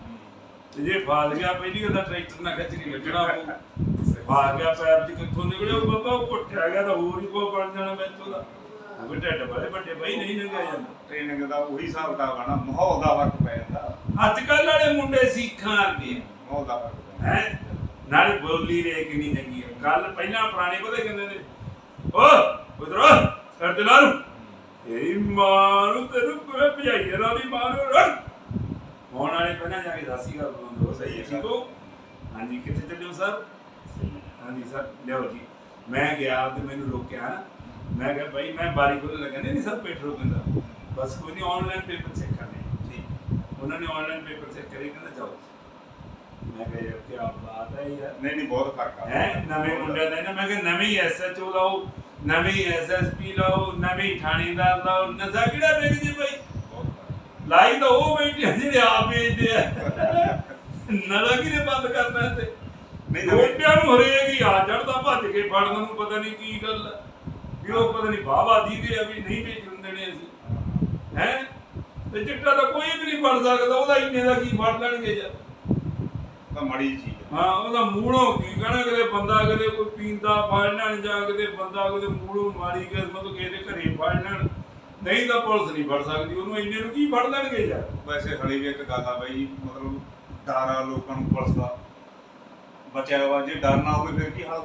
A: ਤੇ ਜੇ ਫਾਲ ਗਿਆ ਪਹਿਲੀ ਉਹਦਾ ਟਰੈਕਟਰ ਨਾਲ ਖਿੱਚ ਕੇ ਵੱਜਣਾ ਪਊ। ਫਾਲ ਗਿਆ ਪੈਰ ਚ ਕਿੱਥੋਂ ਨਿਕਲਿਆ ਉਹ ਬਾਬਾ ਉਹ ਘੁੱਟਿਆ ਗਿਆ ਤਾਂ ਹੋਰ ਹੀ ਕੋ ਬਣ ਜਾਣਾ ਵਿੱਚ ਉਹਦਾ। ਉਹ ਢਿੱਡ ਬੜੇ ਵੱਡੇ ਬਈ ਨਹੀਂ ਲੰਘਿਆ ਜਾਂਦਾ।
B: ਟ੍ਰੇਨਿੰਗ ਦਾ ਉਹੀ ਹਿਸਾਬ ਕਿਤਾਬ ਆ ਨਾ ਮਾਹੌਲ ਦਾ ਫ਼ਰਕ ਪੈ ਜਾਂਦਾ।
A: ਅੱਜ ਕੱਲ੍ਹ ਵਾਲੇ ਮੁੰਡੇ ਸਿੱਖਾਂ ਅੱਗੇ
B: ਮਾਹੌਲ ਦਾ ਫ਼ਰਕ ਪੈ
A: ਹੈ? ਨਾਲੇ ਬੋਲੀ ਰੇ ਕਿੰਨੀ ਚੰਗੀ ਹੈ ਗੱਲ ਪਹਿਲਾਂ ਪੁਰਾਣੇ ਪਤਾ ਕਹਿੰਦੇ ਨੇ। ਓ ਉਧਰ ਕਰ ਤੇ ਲਾਰੂ ਤੇਰੀ ਮਾਂ ਨੂੰ ਤੈਨੂੰ ਕੋਈ ਭਜਾਈ ਨਾ ਦੀ ਮਾਂ ਨੂੰ ਰਣ ਹੁਣ ਵਾਲੇ ਪਹਿਲਾਂ ਜਾ ਕੇ ਦਾਸੀ ਗੱਲ ਬੁਲਾਉਂਦੇ ਹੋ ਸਹੀ ਹੈ ਠੀਕ ਹੋ? ਹਾਂਜੀ ਕਿੱਥੇ ਚੱਲੇ ਹੋ ਸਰ? ਹਾਂਜੀ ਸਰ ਲਿਓ ਜੀ। ਮੈਂ ਗਿਆ ਤੇ ਮੈਨੂੰ ਰੋਕਿਆ ਨਾ। ਮੈਂ ਕਿਹਾ ਭਾਈ ਮੈਂ ਬਾਰੀ ਕੋਲ ਲੱਗਾ ਨਹੀਂ ਸਰ ਪੈਟਰੋਲ ਕਹਿੰਦਾ ਬਸ ਕੋਈ ਨਹੀਂ ਆਨਲਾਈਨ ਪੇਪਰ ਚੈੱਕ ਕਰਨੇ ਆ।
B: ਠੀਕ।
A: ਉਹਨਾਂ ਨੇ ਆਨਲਾਈਨ ਪੇਪਰ ਚੈੱਕ ਕਰੇ ਕਹਿੰਦਾ ਜਾਓ। ਮੈਂ ਕਿਹਾ ਯਾਰ ਕੀ ਬਾਤ ਹੈ ਯਾਰ
B: ਨਹੀਂ ਨਹੀਂ ਬਹੁਤ ਫ਼ਰਕ ਆ।
A: ਹੈ? ਨਵੇਂ ਮੁੰਡੇ ਦਾ ਨਾ ਮੈਂ ਕਿਹਾ ਨਵੇਂ ਐਸਐਚਓ ਲਾਓ ਨਵੇਂ ਐਸਐਸਪੀ ਲਾਓ ਨਵੇਂ ਥਾਣੇਦਾਰ ਲਾਓ ਨਜ਼ਾ ਕਿਹੜਾ ਵੇਖ ਜੇ ਭਾਈ
B: ਬਹੁਤ ਫ਼ਰਕ
A: ਲਾਈ ਤਾਂ ਉਹ ਬੈਠੇ ਆ ਜਿਹੜੇ ਆਪ ਵੇਚਦੇ ਆ। ਨਜ਼ਾ ਕਿਹਨੇ ਬੰਦ ਕਰਨਾ ਤੇ
B: ਨਹੀਂ ਨਵੇਂ
A: ਰੋਟਿਆਂ ਨੂੰ ਹਰੇਕ ਹੀ ਆ ਚੜਦਾ ਭੱਜ ਕੇ ਫੜਨ ਨੂੰ ਪਤਾ ਨਹੀਂ ਕੀ ਗੱਲ ਆ। ਵੀ ਉਹ ਪਤਾ ਨਹੀਂ ਬਾਬਾ ਦੀ ਦੇ ਆ ਵੀ ਨਹੀਂ ਵੇਚ ਹੁੰਦੇ ਨੇ ਅਸੀਂ। ਹੈ? ਤੇ ਚਿੱਟਾ ਤਾਂ ਕੋਈ ਵੀ ਨਹੀਂ ਫੜ ਸਕਦਾ ਉਹਦਾ ਇੰਨੇ ਦਾ ਕੀ ਫੜ ਲੈਣਗੇ ਯਾਰ
B: ਤਾਂ ਮਾੜੀ ਜਿਹੀ ਚੀਜ਼
A: ਹਾਂ ਉਹਦਾ ਮੂਹਰੋਂ ਕੀ ਕਹਣਾ ਕਿਤੇ ਬੰਦਾ ਕਿਤੇ ਕੋਈ ਪੀਂਦਾ ਫੜ ਲੈਣ ਜਾਂ ਕਿਤੇ ਬੰਦਾ ਕਿਤੇ ਮੂਹਰੋਂ ਮਾਰੀ ਕੇ ਮਤਲਬ ਕਿਸੇ ਦੇ ਘਰੇ ਫੜ ਲੈਣ ਨਹੀਂ ਤਾਂ ਪੁਲਿਸ ਨਹੀਂ ਫੜ ਸਕਦੀ। ਉਹਨੂੰ ਇੰਨੇ ਨੂੰ ਕੀ ਫੜ ਲੈਣਗੇ ਯਾਰ?
B: ਵੈਸੇ ਹਲੇ ਵੀ ਇੱਕ ਗੱਲ ਆ ਬਾਈ ਮਤਲਬ ਡਰ ਲੋਕਾਂ ਨੂੰ ਪੁਲਿਸ ਦਾ ਬਚਿਆ ਵਾ ਜੇ ਡਰ ਨਾ ਹੋਵੇ ਫਿਰ ਕੀ ਹਾਲ?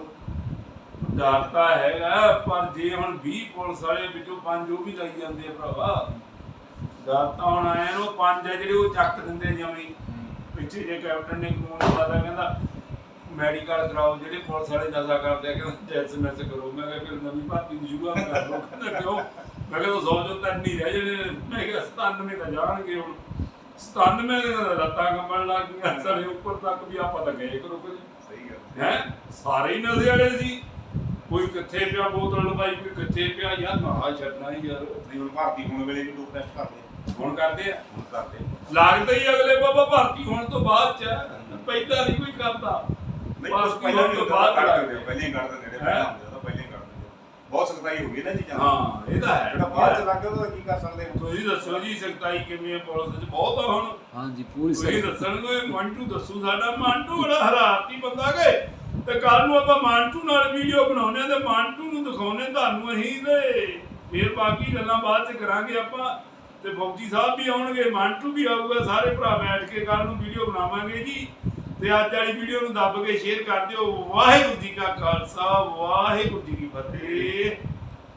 A: ਡਰ ਤਾਂ ਹੈਗਾ ਪਰ ਜੇ ਹੁਣ 20 ਪੁਲਿਸ ਵਾਲੇ ਵਿੱਚੋਂ ਪੰਜ ਉਹ ਵੀ ਲਾਈ ਜਾਂਦੇ ਆ ਭਰਾਵਾ ਡਰ ਤਾਂ ਹੁਣ ਆਇਆ ਨੂੰ ਪੰਜ ਆ ਜਿਹੜੇ ਉਹ ਚੱਕ ਦਿੰਦੇ ਜਮੀ। ਪਿੱਛੇ ਜੇ ਕੈਪਟਨ ਨੇ ਕਾਨੂੰਨ ਲਾਦਾ ਕਹਿੰਦਾ ਮੈਡੀਕਲ ਕਰਾਓ ਜਿਹੜੇ ਪੁਲਿਸ ਵਾਲੇ ਨਜ਼ਾ ਕਰਦੇ ਆ ਕਹਿੰਦਾ ਟੈਸਟ ਮੈਸ ਕਰੋ। ਮੈਂ ਕਿਹਾ ਫਿਰ ਨਵੀਂ ਭਰਤੀ ਨੂੰ ਸ਼ੁਰੂ ਕਰ ਲਓ। ਕਹਿੰਦਾ ਕਿਉਂ? ਮੈਂ ਕਿਹਾ 100 ਜੋ ਤਾਂ ਨਹੀਂ ਰਹਿ ਜਣੇ ਮੈਂ ਕਿਹਾ 97 ਤਾਂ ਜਾਣਗੇ ਹੁਣ। 97 ਕਹਿੰਦਾ ਲੱਤਾਂ ਕੰਬਣ ਲੱਗ ਗਈਆਂ। ਸਾਰੇ ਉੱਪਰ ਤੱਕ ਵੀ ਆਪਾਂ ਤਾਂ ਗਏ ਕਰੋ ਕੁਝ
B: ਸਹੀ ਗੱਲ
A: ਹੈ। ਸਾਰੇ ਹੀ ਨਜ਼ਰ ਵਾਲੇ ਸੀ। ਕੋਈ ਕਿੱਥੇ ਪਿਆ ਬੋਤਲ ਲਵਾਈ ਕੋਈ ਕਿੱਥੇ ਪਿਆ? ਯਾਰ ਮਹਾ ਛੱਡਣਾ ਯਾਰ।
B: ਨਹੀਂ ਹੁਣ ਭਾਰਤੀ ਹੋਣ ਵੇਲੇ ਵੀ ਲੋਕ ਟੈਸਟ ਕਰਦੇ ਆ।
A: ਹੁਣ ਕਰਦੇ ਆ।
B: ਹੁਣ ਕਰਦੇ
A: ਲੱਗਦਾ ਹੀ ਅਗਲੇ ਬਾਬਾ ਭਰਤੀ ਹੋਣ ਤੋਂ ਬਾਅਦ ਚ। ਪਹਿਲਾਂ ਨਹੀਂ ਕੋਈ ਕਰਦਾ।
B: ਨਹੀਂ
A: ਬਸ
B: ਬਸ ਪਹਿਲਾਂ ਵੀ
A: ਤੋਂ
B: ਉਦੋਂ
A: ਬਾਅਦ
B: ਕਰ
A: ਲੱਗਦੇ
B: ਦਿੰਦੇ ਆ, ਪਹਿਲਾਂ ਹੀ ਕਰ ਦਿੰਦੇ ਨੇ
A: ਹੈਂ?
B: ਪਹਿਲਾਂ ਹੁੰਦੇ ਆ ਤਾਂ ਪਹਿਲਾਂ ਹੀ ਕਰ ਦਿੰਦੇ ਆ। ਬਹੁਤ ਸਤਾਈ ਹੋ ਗਈ ਨਾ ਚੀਜ਼ਾਂ ਦੀ।
A: ਹਾਂ ਇਹ ਤਾਂ ਹੈ।
B: ਜਿਹੜਾ ਬਾਅਦ ਚ ਲੱਗ ਗਿਆ ਉਹਦਾ ਕੀ ਕਰ ਸਕਦੇ ਹਾਂ?
A: ਤੁਸੀਂ ਦੱਸੋ ਜੀ ਸਖਤਾਈ ਕਿਵੇਂ ਹੈ ਪੁਲਿਸ 'ਚ ਬਹੁਤ ਆ ਹੁਣ।
C: ਹਾਂਜੀ ਪੂਰੀ
A: ਤੁਸੀਂ
C: ਸਹੀ
A: ਦੱਸਣਗੇ ਮੰਟੂ ਦੱਸੂ ਸਾਡਾ। ਮੰਟੂ ਬੜਾ ਹਰਾਤੀ ਬੰਦਾ ਗੇ। ਤੇ ਕੱਲ ਨੂੰ ਆਪਾਂ ਮੰਟੂ ਨਾਲ ਵੀਡੀਓ ਬਣਾਉਣੇ ਆ ਤੇ ਮੰਟੂ ਨੂੰ ਦਿਖਾਉਣੇ ਤੁਹਾਨੂੰ ਅਸੀਂ ਤੇ ਫਿਰ ਬਾਕੀ ਗੱਲਾਂ ਬਾਅਦ ਚ ਕਰਾਂਗੇ ਆਪਾਂ। ਤੇ ਫੌਜੀ ਸਾਹਿਬ ਵੀ ਆਉਣਗੇ, ਮੰਟੂ ਵੀ ਆਊਗਾ, ਸਾਰੇ ਭਰਾ ਬੈਠ ਕੇ ਕੱਲ ਨੂੰ ਵੀਡੀਓ ਬਣਾਵਾਂਗੇ ਜੀ। ਤੇ ਅੱਜ ਵਾਲੀ ਵੀਡੀਓ ਨੂੰ ਦੱਬ ਕੇ ਸ਼ੇਅਰ ਕਰ ਦਿਓ। ਵਾਹਿਗੁਰੂ ਜੀ ਕਾ ਖਾਲਸਾ, ਵਾਹਿਗੁਰੂ ਜੀ ਕੀ ਫਤਿਹ।